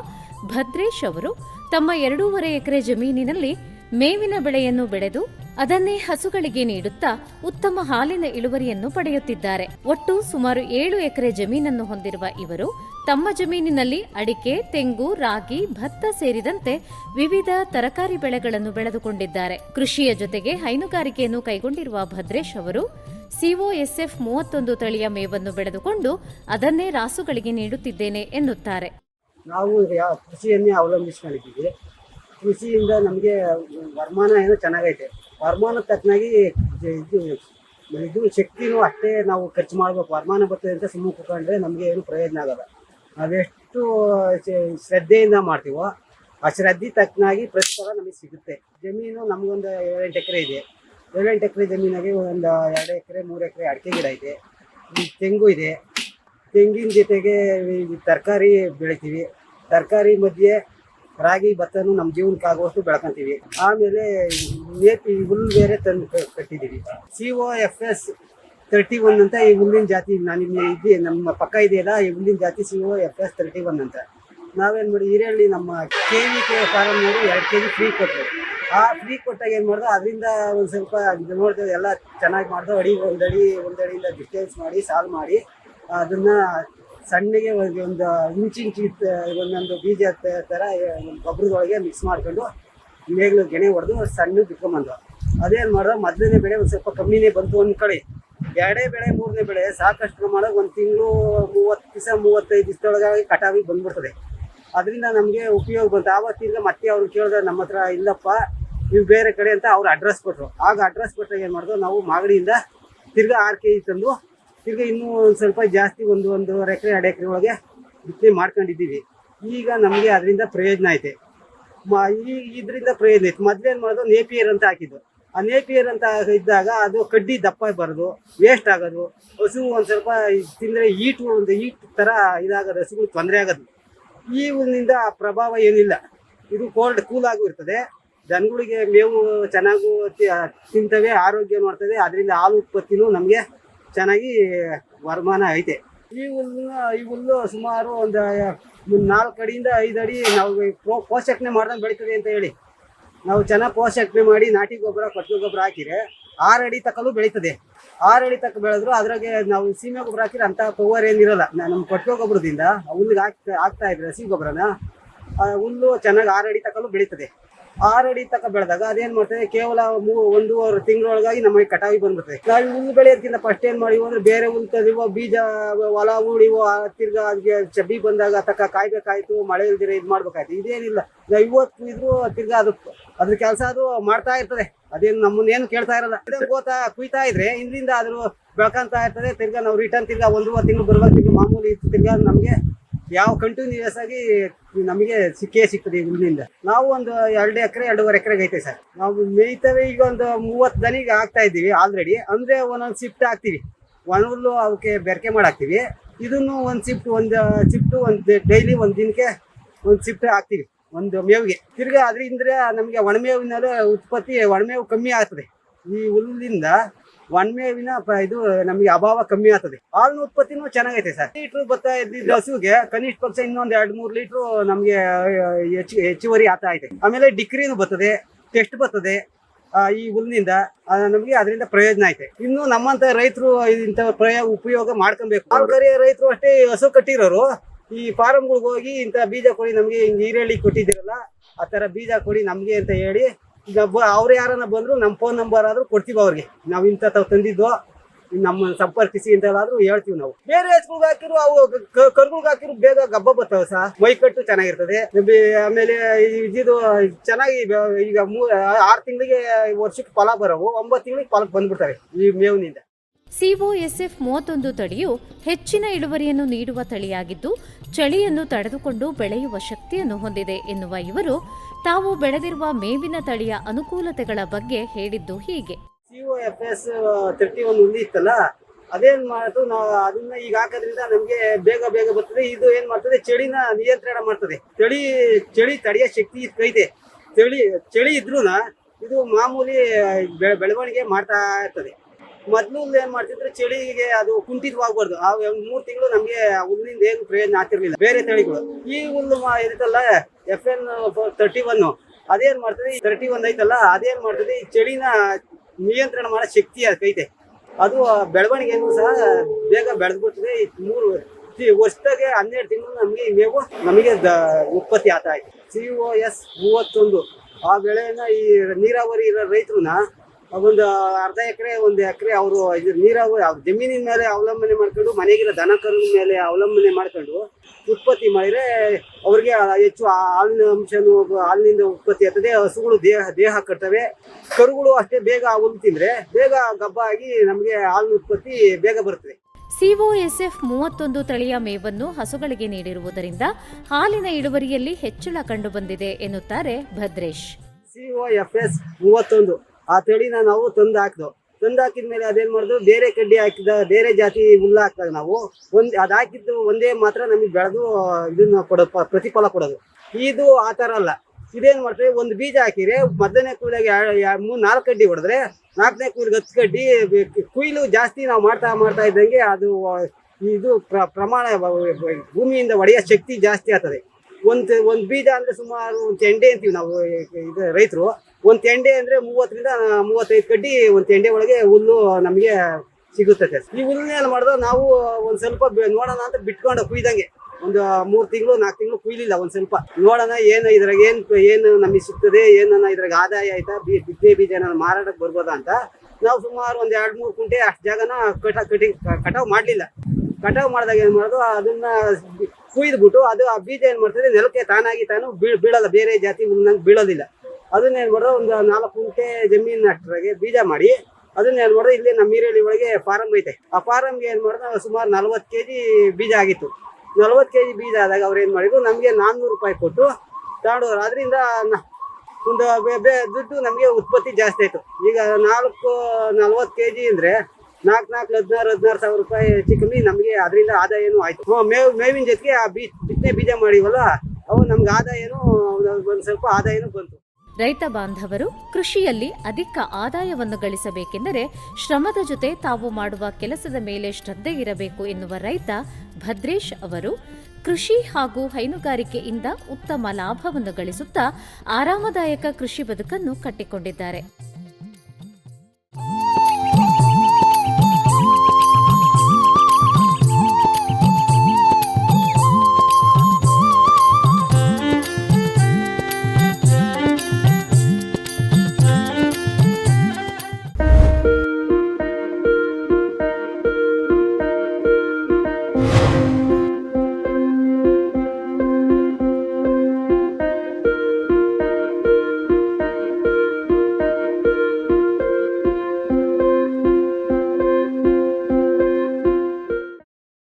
ಭದ್ರೇಶ್ ಅವರು ತಮ್ಮ ಎರಡೂವರೆ ಎಕರೆ ಜಮೀನಿನಲ್ಲಿ ಮೇವಿನ ಬೆಳೆಯನ್ನು ಬೆಳೆದು ಅದನ್ನೇ ಹಸುಗಳಿಗೆ ನೀಡುತ್ತಾ ಉತ್ತಮ ಹಾಲಿನ ಇಳುವರಿಯನ್ನು ಪಡೆಯುತ್ತಿದ್ದಾರೆ. ಒಟ್ಟು ಸುಮಾರು ಏಳು ಎಕರೆ ಜಮೀನನ್ನು ಹೊಂದಿರುವ ಇವರು ತಮ್ಮ ಜಮೀನಿನಲ್ಲಿ ಅಡಿಕೆ, ತೆಂಗು, ರಾಗಿ, ಭತ್ತ ಸೇರಿದಂತೆ ವಿವಿಧ ತರಕಾರಿ ಬೆಳೆಗಳನ್ನು ಬೆಳೆದುಕೊಂಡಿದ್ದಾರೆ. ಕೃಷಿಯ ಜೊತೆಗೆ ಹೈನುಗಾರಿಕೆಯನ್ನು ಕೈಗೊಂಡಿರುವ ಭದ್ರೇಶ್ ಅವರು ಸಿಒಎಸ್ಎಫ್ ಮೂವತ್ತೊಂದು ತಳಿಯ ಮೇವನ್ನು ಬೆಳೆದುಕೊಂಡು ಅದನ್ನೇ ರಾಸುಗಳಿಗೆ ನೀಡುತ್ತಿದ್ದೇನೆ ಎನ್ನುತ್ತಾರೆ. ನಾವು ಕೃಷಿಯನ್ನೇ ಅವಲಂಬಿಸಿಕೊಂಡಿದ್ದೀವಿ ಕೃಷಿಯಿಂದ ನಮಗೆ ವರಮಾನ ಏನೋ ಚೆನ್ನಾಗೈತೆ. ವರಮಾನ ತಕ್ಕನಾಗಿ ಇದು ಇದು ಶಕ್ತಿನೂ ಅಷ್ಟೇ ನಾವು ಖರ್ಚು ಮಾಡಬೇಕು. ವರಮಾನ ಬರ್ತದೆ ಅಂತ ಸುಮ್ಮನೆ ಕೂತ್ಕೊಂಡ್ರೆ ನಮಗೆ ಏನು ಪ್ರಯೋಜನ ಆಗಲ್ಲ. ನಾವೆಷ್ಟು ಶ್ರದ್ಧೆಯಿಂದ ಮಾಡ್ತೀವೋ ಆ ಶ್ರದ್ಧೆ ತಕ್ಕನಾಗಿ ಪ್ರತಿಫಲ ನಮಗೆ ಸಿಗುತ್ತೆ. ಜಮೀನು ನಮಗೊಂದು ಏಳೆಂಟು ಎಕರೆ ಇದೆ. ಏಳೆಂಟು ಎಕರೆ ಜಮೀನಾಗೆ ಒಂದು ಎರಡು ಎಕರೆ, ಮೂರು ಎಕರೆ ಅಡಿಕೆ ಗಿಡ ಇದೆ. ತೆಂಗು ಇದೆ. ತೆಂಗಿನ ಜೊತೆಗೆ ತರಕಾರಿ ಬೆಳಿತೀವಿ. ತರಕಾರಿ ಮಧ್ಯೆ ರಾಗಿ, ಭತ್ತನು ನಮ್ಮ ಜೀವನಕ್ಕೆ ಆಗುವಷ್ಟು ಬೆಳ್ಕೊಂತೀವಿ. ಆಮೇಲೆ ನೇಪಿ ಹುಲ್ಲು ಬೇರೆ ತಂದು ಕಟ್ಟಿದ್ದೀವಿ. C O F S thirty one ಅಂತ ಈ ಹುಲ್ಲಿನ ಜಾತಿ ನಾನು ಇದ್ದೆ, ನಮ್ಮ ಪಕ್ಕ ಇದೆಯಲ್ಲ, ಈ ಹುಲ್ಲಿನ ಜಾತಿ C O F S thirty one ಅಂತ. ನಾವೇನು ಮಾಡಿ ಹಿರೇಳ್ಳಿ ನಮ್ಮ ಕೆ ವಿ ಕೆ ಫಾರಮ್ನವರು ಎರಡು ಕೆ ಜಿ ಫ್ರೀ ಕೊಟ್ಟರು ಆ ಫ್ರೀ ಕೊಟ್ಟಾಗ ಏನು ಮಾಡ್ದೆ, ಅದರಿಂದ ಒಂದು ಸ್ವಲ್ಪ ನೋಡಿದೆ, ಎಲ್ಲ ಚೆನ್ನಾಗಿ ಮಾಡ್ದೆ, ಅಡಿ ಒಂದಡಿ ಒಂದಡಿಯಿಂದ ಡಿಸ್ಟೆನ್ಸ್ ಮಾಡಿ ಸಾಲ್ವ್ ಮಾಡಿ, ಅದನ್ನ ಸಣ್ಣಗೆ ಒಂದು ಇಂಚು ಇಂಚ್ ಒಂದೊಂದು ಬೀಜ ಥರ ಗೊಬ್ಬರದೊಳಗೆ ಮಿಕ್ಸ್ ಮಾಡ್ಕೊಂಡು ಮೇಗ್ಲು ಗೆಣೆ ಹೊಡೆದು ಸಣ್ಣ ಬಿಟ್ಕೊಂಬಂದು ಅದೇನು ಮಾಡ್ದೆ, ಮೊದಲನೇ ಬೆಳೆ ಒಂದು ಸ್ವಲ್ಪ ಕಮ್ಮಿನೇ ಬಂತು ಒಂದು ಕಡೆ. ಎರಡೇ ಬೆಳೆ, ಮೂರನೇ ಬೆಳೆ ಸಾಕಷ್ಟು ಪ್ರಮಾಣ ಒಂದು ತಿಂಗಳು ಮೂವತ್ತು, ದಿವಸ ಮೂವತ್ತೈದು ದಿವಸದೊಳಗಾಗಿ ಕಟಾವಿಗೆ ಬಂದ್ಬಿಡ್ತದೆ. ಅದರಿಂದ ನಮಗೆ ಉಪಯೋಗ ಬಂತು. ಆವತ್ತಿಂದ ಮತ್ತೆ ಅವ್ರು ಕೇಳಿದ್ರೆ ನಮ್ಮ ಹತ್ರ ಇಲ್ಲಪ್ಪ, ನೀವು ಬೇರೆ ಕಡೆ ಅಂತ ಅವ್ರು ಅಡ್ರೆಸ್ ಕೊಟ್ಟರು ಆಗ ಅಡ್ರೆಸ್ ಕೊಟ್ಟಾಗ ಏನು ಮಾಡಿದ್ರು ನಾವು ಮಾಗಡಿಯಿಂದ ತಿರ್ಗಾ ಆರು ಕೆ ಜಿ ತಂದು ತಿರ್ಗಾ ಇನ್ನೂ ಒಂದು ಸ್ವಲ್ಪ ಜಾಸ್ತಿ ಒಂದು ಒಂದೂವರೆ ಎಕರೆ, ಎರಡು ಎಕರೆ ಒಳಗೆ ಬಿತ್ತನೆ ಮಾಡ್ಕೊಂಡಿದ್ದೀವಿ. ಈಗ ನಮಗೆ ಅದರಿಂದ ಪ್ರಯೋಜನ ಐತೆ. ಈ ಇದರಿಂದ ಪ್ರಯೋಜನ ಐತೆ. ಏನು ಮಾಡೋದು? ನೇಪಿಯರ್ ಅಂತ ಹಾಕಿದ್ದು. ಆ ನೇಪಿಯರ್ ಅಂತ ಇದ್ದಾಗ ಅದು ಕಡ್ಡಿ ದಪ್ಪ ಬರೋದು ವೇಸ್ಟ್ ಆಗೋದು. ಹಸು ಒಂದು ಸ್ವಲ್ಪ ತಿಂದರೆ ಈಟು ಒಂದು ಈಟ್ ಥರ ಇದಾಗೋದು, ಹಸುಗಳು ತೊಂದರೆ ಆಗೋದು. ಈ ಆ ಪ್ರಭಾವ ಏನಿಲ್ಲ. ಇದು ಕೋಲ್ಡ್ ಕೂಲ್ ಆಗಿರ್ತದೆ ದನಗಳಿಗೆ ಮೇವು ಚೆನ್ನಾಗೂ ತಿಂತವೆ, ಆರೋಗ್ಯ ನೋಡ್ತದೆ ಅದರಿಂದ ಹಾಲು ಉತ್ಪತ್ತಿನೂ ನಮಗೆ ಚೆನ್ನಾಗಿ ವರಮಾನ ಐತೆ. ಈ ಹುಲ್ಲು ಈ ಹುಲ್ಲು ಸುಮಾರು ಒಂದು ನಾಲ್ಕು ಅಡಿಯಿಂದ ಐದು ಅಡಿ ನಾವು ಪೋಷಕನೆ ಪೋಷಣೆ ಮಾಡ್ದಂಗೆ ಬೆಳೀತದೆ ಅಂತ ಹೇಳಿ. ನಾವು ಚೆನ್ನಾಗಿ ಪೋಷಕನೆ ಮಾಡಿ ನಾಟಿ ಗೊಬ್ಬರ, ಕೊಟ್ಟಿಗೆ ಗೊಬ್ಬರ ಹಾಕಿದ್ರೆ ಆರು ಅಡಿ ತಕ್ಕಲು ಬೆಳೀತದೆ. ಆರು ಅಡಿ ತಕ್ಕ ಬೆಳೆದ್ರು ಅದ್ರಾಗೆ ನಾವು ಸೀಮೆ ಗೊಬ್ಬರ ಹಾಕಿದ್ರೆ ಅಂತ ಪವರ್ ಏನಿರಲ್ಲ. ನಮ್ಮ ಕೊಟ್ಟಿಗೆ ಗೊಬ್ಬರದಿಂದ ಹುಲ್ಲಿಗೆ ಹಾಕ್ತಾ ಹಾಕ್ತಾ ಇದ್ರೆ ಹಸಿ ಗೊಬ್ಬರನ ಹುಲ್ಲು ಚೆನ್ನಾಗಿ ಆರು ಅಡಿ ತಕ್ಕಲು ಬೆಳೀತದೆ. ಆರು ಅಡಿ ತಕ ಬೆಳೆದಾಗ ಅದೇನ್ ಮಾಡ್ತದೆ? ಕೇವಲ ಒಂದೂವರೆ ತಿಂಗಳೊಳಗಾಗಿ ನಮಗೆ ಕಟಾವಿ ಬಂದ್ಬಿಡ್ತದೆ. ನಾವು ಹುಲ್ಲು ಬೆಳೆಯೋದಕ್ಕಿಂತ ಫಸ್ಟ್ ಏನ್ ಮಾಡಿವೋ ಅಂದ್ರೆ ಬೇರೆ ಹುಲ್ಲು ತಂದಿವೋ ಬೀಜ, ಹೊಲ ಉಳಿವೋ ತಿರ್ಗಾ ಅದ್ಗೆ ಚಬ್ಬಿ ಬಂದಾಗ ತಕ್ಕ ಕಾಯ್ಬೇಕಾಯ್ತು, ಮಳೆ ಇಲ್ದಿರ ಇದು ಮಾಡ್ಬೇಕಾಯ್ತು. ಇದೇನಿಲ್ಲ. ಇವತ್ತು ಇದ್ರು ತಿರ್ಗಾ ಅದು, ಅದ್ರ ಕೆಲಸ ಅದು ಮಾಡ್ತಾ ಇರ್ತದೆ. ಅದೇನು ನಮ್ಮನ್ನೇನು ಕೇಳ್ತಾ ಇರಲ್ಲ. ಗೋತ ಕುಯ್ತಾ ಇದ್ರೆ ಹಿಂದಿಂದ ಅದ್ರ ಬೆಳ್ಕೊಂತ ಇರ್ತದೆ. ತಿರ್ಗಾ ನಾವು ರಿಟರ್ನ್ ತಿರ್ಗಾ ಒಂದೂವರೆ ತಿಂಗಳು ಬರ್ಬೇಕು ಮಾಮೂಲಿ ತಿರ್ಗಾ ನಮಗೆ ಯಾವ ಕಂಟಿನ್ಯೂಸ್ ಆಗಿ ನಮಗೆ ಸಿಕ್ಕೇ ಸಿಗ್ತದೆ ಈ ಹುಲ್ಲಿನಿಂದ. ನಾವು ಒಂದು ಎರಡು ಎಕರೆ, ಎರಡೂವರೆ ಎಕರೆಗೆ ಐತೆ ಸರ್. ನಾವು ಮೇಯ್ತವೆ ಈಗ ಒಂದು ಮೂವತ್ತು ದನಿಗೆ ಆಗ್ತಾ ಇದ್ದೀವಿ ಆಲ್ರೆಡಿ ಅಂದ್ರೆ ಒಂದೊಂದು ಶಿಫ್ಟ್ ಹಾಕ್ತೀವಿ. ಒಣ ಹುಲ್ಲು ಅವಕ್ಕೆ ಬೆರಕೆ ಮಾಡಾಕ್ತೀವಿ. ಇದನ್ನು ಒಂದು ಶಿಫ್ಟ್ ಒಂದು ಶಿಫ್ಟು ಒಂದು ಡೈಲಿ ಒಂದು ದಿನಕ್ಕೆ ಒಂದು ಶಿಫ್ಟ್ ಹಾಕ್ತೀವಿ. ಒಂದು ಮೇವಿಗೆ. ತಿರ್ಗಾ ಅದರಿಂದ ನಮಗೆ ಒಣಮೇವಿನಲ್ಲಿ ಉತ್ಪತ್ತಿ ಒಣಮೇವು ಕಮ್ಮಿ ಆಗ್ತದೆ. ಈ ಹುಲ್ಲಿಂದ ಒಣಮೇವಿನ ಮೇವಿನ ಇದು ನಮಗೆ ಅಭಾವ ಕಮ್ಮಿ ಆಗ್ತದೆ. ಹಾಲಿನ ಉತ್ಪತ್ತಿನೂ ಚೆನ್ನಾಗೈತೆ ಸರ್. ಲೀಟ್ರ್ ಬತ್ತ ಇದ್ದಿದ್ದ ಹಸುಗೆ ಕನಿಷ್ಠ ಪಕ್ಷ ಇನ್ನೊಂದು ಎರಡ್ ಮೂರು ಲೀಟ್ರು ನಮಗೆ ಹೆಚ್ಚು, ಹೆಚ್ಚುವರಿ ಆಗ್ತಾ ಐತೆ ಆಮೇಲೆ ಡಿಕ್ರಿನೂ ಬರ್ತದೆ ಟೆಸ್ಟ್ ಬರ್ತದೆ ಈ ಹುಲ್ಲಿನಿಂದ ನಮಗೆ ಅದರಿಂದ ಪ್ರಯೋಜನ ಐತೆ ಇನ್ನು ನಮ್ಮಂತ ರೈತರು ಇಂಥ ಪ್ರಯೋಗ ಉಪಯೋಗ ಮಾಡ್ಕೊಬೇಕು. ಆಲ್ಗರಿಯ ರೈತರು ಅಷ್ಟೇ ಹಸು ಕಟ್ಟಿರೋರು. ಈ ಫಾರಂಗಳಿಗೆ ಹೋಗಿ ಇಂಥ ಬೀಜ ಕೊಡಿ ನಮಗೆ ಹಿಂಗೆ ಈರುಳ್ಳಿ ಕೊಟ್ಟಿದ್ದೀರಲ್ಲ, ಆ ಥರ ಬೀಜ ಕೊಡಿ ನಮಗೆ ಅಂತ ಹೇಳಿ ಈಗ ಅವ್ರು ಯಾರನ್ನ ಬಂದ್ರು ನಮ್ಮ ಫೋನ್ ನಂಬರ್ ಆದ್ರೂ ಕೊಡ್ತೀವಿ ಅವ್ರಿಗೆ. ನಾವು ಇಂಥ ತಂದಿದ್ದು, ನಮ್ಮ ಸಂಪರ್ಕಿಸಿ ಅಂತೆಲ್ಲಾದ್ರೂ ಹೇಳ್ತೀವಿ ನಾವು. ಬೇರೆ ಹಚ್ಗಳಿಗೆ ಹಾಕಿರು ಅವು ಕರ್ಗಳಿಗೆ ಹಾಕಿರು ಬೇಗ ಗಬ್ಬ ಬರ್ತಾವೆ ಸಹ ಮೈಕಟ್ಟು ಚೆನ್ನಾಗಿರ್ತದೆ. ಆಮೇಲೆ ಇದಿದು ಚೆನ್ನಾಗಿ ಈಗ ಆರು ತಿಂಗಳಿಗೆ ವರ್ಷಕ್ಕೆ ಫಲ ಬರೋವು, ಒಂಬತ್ತು ತಿಂಗಳಿಗೆ ಫಲ ಬಂದ್ಬಿಡ್ತಾರೆ ಈ ಮೇವಿನಿಂದ. ಸಿಒಎಸ್ಎಫ್ ಮೂವತ್ತೊಂದು ತಳಿಯು ಹೆಚ್ಚಿನ ಇಳುವರಿಯನ್ನು ನೀಡುವ ತಳಿಯಾಗಿದ್ದು, ಚಳಿಯನ್ನು ತಡೆದುಕೊಂಡು ಬೆಳೆಯುವ ಶಕ್ತಿಯನ್ನು ಹೊಂದಿದೆ ಎನ್ನುವ ಇವರು ತಾವು ಬೆಳೆದಿರುವ ಮೇವಿನ ತಳಿಯ ಅನುಕೂಲತೆಗಳ ಬಗ್ಗೆ ಹೇಳಿದ್ದು ಹೀಗೆ. ಎಫ್ ಎಸ್ ಅದೇನ್ ಮಾಡ್ತು ನಾವು ಅದನ್ನ ಈಗ ಹಾಕೋದ್ರಿಂದ ನಮ್ಗೆ ಬೇಗ ಬೇಗ ಬರ್ತದೆ. ಇದು ಏನ್ ಮಾಡ್ತದೆ, ಚಳಿನ ನಿಯಂತ್ರಣ ಮಾಡ್ತದೆ. ಚಳಿ ಚಳಿ ತಡೆಯ ಶಕ್ತಿ ಇದಕ್ಕೈತೆ ಚಳಿ ಚಳಿ ಇದ್ರೂನ ಇದು ಮಾಮೂಲಿ ಬೆಳವಣಿಗೆ ಮಾಡ್ತಾ ಇರ್ತದೆ. ಮೊದ್ಲು ಏನ್ ಮಾಡ್ತಿದ್ರು, ಚಳಿಗೆ ಅದು ಕುಂಠಿತವಾಗ್ಬಾರ್ದು ಆ ಮೂರ್ ತಿಂಗಳು ನಮ್ಗೆ ಹುಲ್ಲಿಂದ ಏನು ಪ್ರಯೋಜನ ಆಗ್ತಿರ್ಲಿಲ್ಲ. ಬೇರೆ ತಳಿಗಳು. ಈ ಹುಲ್ಲು ಇರುತ್ತಲ್ಲ ಎಫ್ ಎನ್ ತರ್ಟಿ ಒನ್ ಅದೇನ್ ಮಾಡ್ತದೆ ತರ್ಟಿ ಒನ್ ಐತಲ್ಲ, ಅದೇನ್ ಮಾಡ್ತದೆ, ಈ ಚಳಿನ ನಿಯಂತ್ರಣ ಮಾಡೋ ಶಕ್ತಿ ಅದಕ್ಕೈತೆ ಅದು ಬೆಳವಣಿಗೆನೂ ಸಹ ಬೇಗ ಬೆಳೆದ್ಬಿಡ್ತದೆ. ಈ ಮೂರು ವರ್ಷದಾಗೆ ಹನ್ನೆರಡು ತಿಂಗಳು ನಮಗೆ ಮೇವು ನಮಗೆ ಉತ್ಪತ್ತಿ ಆತ ಇದೆ. ಸಿ ಓ ಎಸ್ ಮೂವತ್ತೊಂದು. ಆ ಬೆಳೆಯನ್ನ ಈ ನೀರಾವರಿ ಇರೋ ರೈತರನ್ನ ಒಂದು ಅರ್ಧ ಎಕರೆ ಒಂದು ಎಕರೆ ಅವರು ಇದು ನೀರಾವರಿ ಅವ್ರ ಜಮೀನಿನ ಮೇಲೆ ಅವಲಂಬನೆ ಮಾಡ್ಕೊಂಡು ಮನೆಗಿರೋ ದನ ಕರು ಮೇಲೆ ಅವಲಂಬನೆ ಮಾಡ್ಕೊಂಡು ಉತ್ಪತ್ತಿ ಮಾಡಿದ್ರೆ ಅವ್ರಿಗೆ ಹೆಚ್ಚು ಹಾಲಿನ ಅಂಶನೂ ಹಾಲಿನಿಂದ ಉತ್ಪತ್ತಿ ಆಗ್ತದೆ ಹಸುಗಳು ದೇಹ ದೇಹ ಕಟ್ತವೆ. ಕರುಗಳು ಅಷ್ಟೇ ಬೇಗ ಹುಲ್ಲು ತಿಂದ್ರೆ ಬೇಗ ಗಬ್ಬ ಆಗಿ ನಮಗೆ ಹಾಲಿನ ಉತ್ಪತ್ತಿ ಬೇಗ ಬರ್ತದೆ. ಸಿಒಎಸ್ಎಫ್ ಮೂವತ್ತೊಂದು ತಳಿಯ ಮೇವನ್ನು ಹಸುಗಳಿಗೆ ನೀಡಿರುವುದರಿಂದ ಹಾಲಿನ ಇಳುವರಿಯಲ್ಲಿ ಹೆಚ್ಚಳ ಕಂಡುಬಂದಿದೆ ಎನ್ನುತ್ತಾರೆ ಭದ್ರೇಶ್. ಸಿಒಎಫ್ಎಸ್ ಮೂವತ್ತೊಂದು. ಆ ತಳಿನ ನಾವು ತಂದು ಹಾಕ್ದೋ. ತಂದು ಹಾಕಿದ್ಮೇಲೆ ಅದೇನ್ ಮಾಡಿದ್ರು ಬೇರೆ ಕಡ್ಡಿ ಹಾಕಿದ, ಬೇರೆ ಜಾತಿ ಹುಲ್ಲು ಹಾಕಿದಾಗ ನಾವು ಒಂದ್ ಅದ್ ಹಾಕಿದ್ದು ಒಂದೇ ಮಾತ್ರ ನಮಗೆ ಬೆಳೆದು ಇದನ್ನ ಕೊಡೋ ಪ್ರತಿಫಲ ಕೊಡೋದು. ಇದು ಆ ಥರ ಅಲ್ಲ. ಇದೇನ್ ಮಾಡ್ತೀವಿ? ಒಂದು ಬೀಜ ಹಾಕಿದ್ರೆ ಮೊದಲನೇ ಕೂಲಿಗೆ ಮೂರ್ ನಾಲ್ಕು ಕಡ್ಡಿ ಹೊಡೆದ್ರೆ ನಾಲ್ಕನೇ ಕೂಲಿಗೆ ಹತ್ತು ಕಡ್ಡಿ ಕುಯಿಲು ಜಾಸ್ತಿ ನಾವು ಮಾಡ್ತಾ ಮಾಡ್ತಾ ಇದ್ದಂಗೆ ಅದು ಇದು ಪ್ರ- ಪ್ರಮಾಣ ಭೂಮಿಯಿಂದ ಒಡೆಯೋ ಶಕ್ತಿ ಜಾಸ್ತಿ ಆಗ್ತದೆ. ಒಂದು ಒಂದು ಬೀಜ ಅಂದ್ರೆ ಸುಮಾರು ಒಂದು ತೆಂಡೆ ಅಂತೀವಿ ನಾವು, ಇದು ರೈತರು. ಒಂದು ತೆಂಡೆ ಅಂದ್ರೆ ಮೂವತ್ತರಿಂದ ಮೂವತ್ತೈದು ಕಡ್ಡಿ ಒಂದು ತೆಂಡೆ ಒಳಗೆ ಹುಲ್ಲು ನಮಗೆ ಸಿಗುತ್ತದೆ ಈ ಹುಲ್ಲನ್ನೇನು ಮಾಡಿದ್ರು ನಾವು ಒಂದು ಸ್ವಲ್ಪ ನೋಡೋಣ ಅಂತ ಬಿಟ್ಕೊಂಡು ಕುಯ್ದಂಗೆ ಒಂದು ಮೂರು ತಿಂಗಳು ನಾಲ್ಕು ತಿಂಗಳು ಕುಯ್ಲಿಲ್ಲ ಒಂದು ಸ್ವಲ್ಪ. ನೋಡೋಣ ಏನು ಇದ್ರಾಗ ಏನು ಏನು ನಮಗೆ ಸಿಗ್ತದೆ ಏನನ್ನ ಇದ್ರಾಗ ಆದಾಯ ಆಯ್ತಾ, ಬಿ, ಬಿತ್ತನೆ ಬೀಜ ಮಾರಾಟಕ್ಕೆ ಬರ್ಬೋದಾ ಅಂತ. ನಾವು ಸುಮಾರು ಒಂದು ಎರಡು ಮೂರು ಕುಂಟೆ ಅಷ್ಟು ಜಾಗನ ಕಟ ಕಟಿ ಕಟಾವು ಮಾಡಲಿಲ್ಲ. ಕಟಾವು ಮಾಡಿದಾಗ ಏನು ಮಾಡೋದು, ಅದನ್ನ ಕುಯ್ದುಬಿಟ್ಟು ಅದು ಆ ಬೀಜ ಏನು ಮಾಡ್ತದೆ, ನೆಲಕ್ಕೆ ತಾನಾಗಿ ತಾನು ಬೀಳ್, ಬೀಳಲ್ಲ. ಬೇರೆ ಜಾತಿ ಹುಲ್ಲಂಗೆ ಬೀಳೋದಿಲ್ಲ. ಅದನ್ನ ಏನು ಮಾಡೋದು ಒಂದು ನಾಲ್ಕು ಕುಂಟೆ ಜಮೀನು ಅಷ್ಟರಾಗೆ ಬೀಜ ಮಾಡಿ, ಅದನ್ನ ಏನ್ ಮಾಡೋದು ಇಲ್ಲಿ ನಮ್ಮ ಈರುಳ್ಳಿ ಒಳಗೆ ಫಾರಂ ಐತೆ. ಆ ಫಾರಮ್ಗೆ ಏನು ಮಾಡೋದು ಸುಮಾರು ನಲ್ವತ್ತು ಕೆ ಜಿ ಬೀಜ ಆಗಿತ್ತು. ನಲ್ವತ್ತು ಕೆ ಜಿ ಬೀಜ ಆದಾಗ ಅವ್ರು ಏನು ಮಾಡಿದ್ರು, ನಮಗೆ ನಾನ್ನೂರು ರೂಪಾಯಿ ಕೊಟ್ಟು ತಗೊಂಡೋದ್ರು ಅದರಿಂದ ಒಂದು ದುಡ್ಡು ನಮಗೆ ಉತ್ಪತ್ತಿ ಜಾಸ್ತಿ ಆಯಿತು. ಈಗ ನಾಲ್ಕು, ನಲ್ವತ್ತು ಕೆ ಜಿ ಅಂದರೆ ನಾಲ್ಕು ನಾಲ್ಕು ಹದಿನಾರು ಹದಿನಾರು ಸಾವಿರ ರೂಪಾಯಿ ಹೆಚ್ಚು ಕಮ್ಮಿ ನಮಗೆ ಅದರಿಂದ ಆದಾಯನೂ ಆಯ್ತು. ಮೇವು ಮೇವಿನ ಜೊತೆಗೆ ಆ ಬೀ ಬಿತ್ತನೆ ಬೀಜ ಮಾಡಿವಲ್ಲ, ಅವು ನಮ್ಗೆ ಆದಾಯನೂ ಒಂದು ಸ್ವಲ್ಪ ಆದಾಯನೂ ಬಂತು. ರೈತ ಬಾಂಧವರು ಕೃಷಿಯಲ್ಲಿ ಅಧಿಕ ಆದಾಯವನ್ನು ಗಳಿಸಬೇಕೆಂದರೆ ಶ್ರಮದ ಜೊತೆ ತಾವು ಮಾಡುವ ಕೆಲಸದ ಮೇಲೆ ಶ್ರದ್ಧೆ ಇರಬೇಕು ಎನ್ನುವ ರೈತ ಭದ್ರೇಶ್ ಅವರು ಕೃಷಿ ಹಾಗೂ ಹೈನುಗಾರಿಕೆಯಿಂದ ಉತ್ತಮ ಲಾಭವನ್ನು ಗಳಿಸುತ್ತಾ ಆರಾಮದಾಯಕ ಕೃಷಿ ಬದುಕನ್ನು ಕಟ್ಟಿಕೊಂಡಿದ್ದಾರೆ.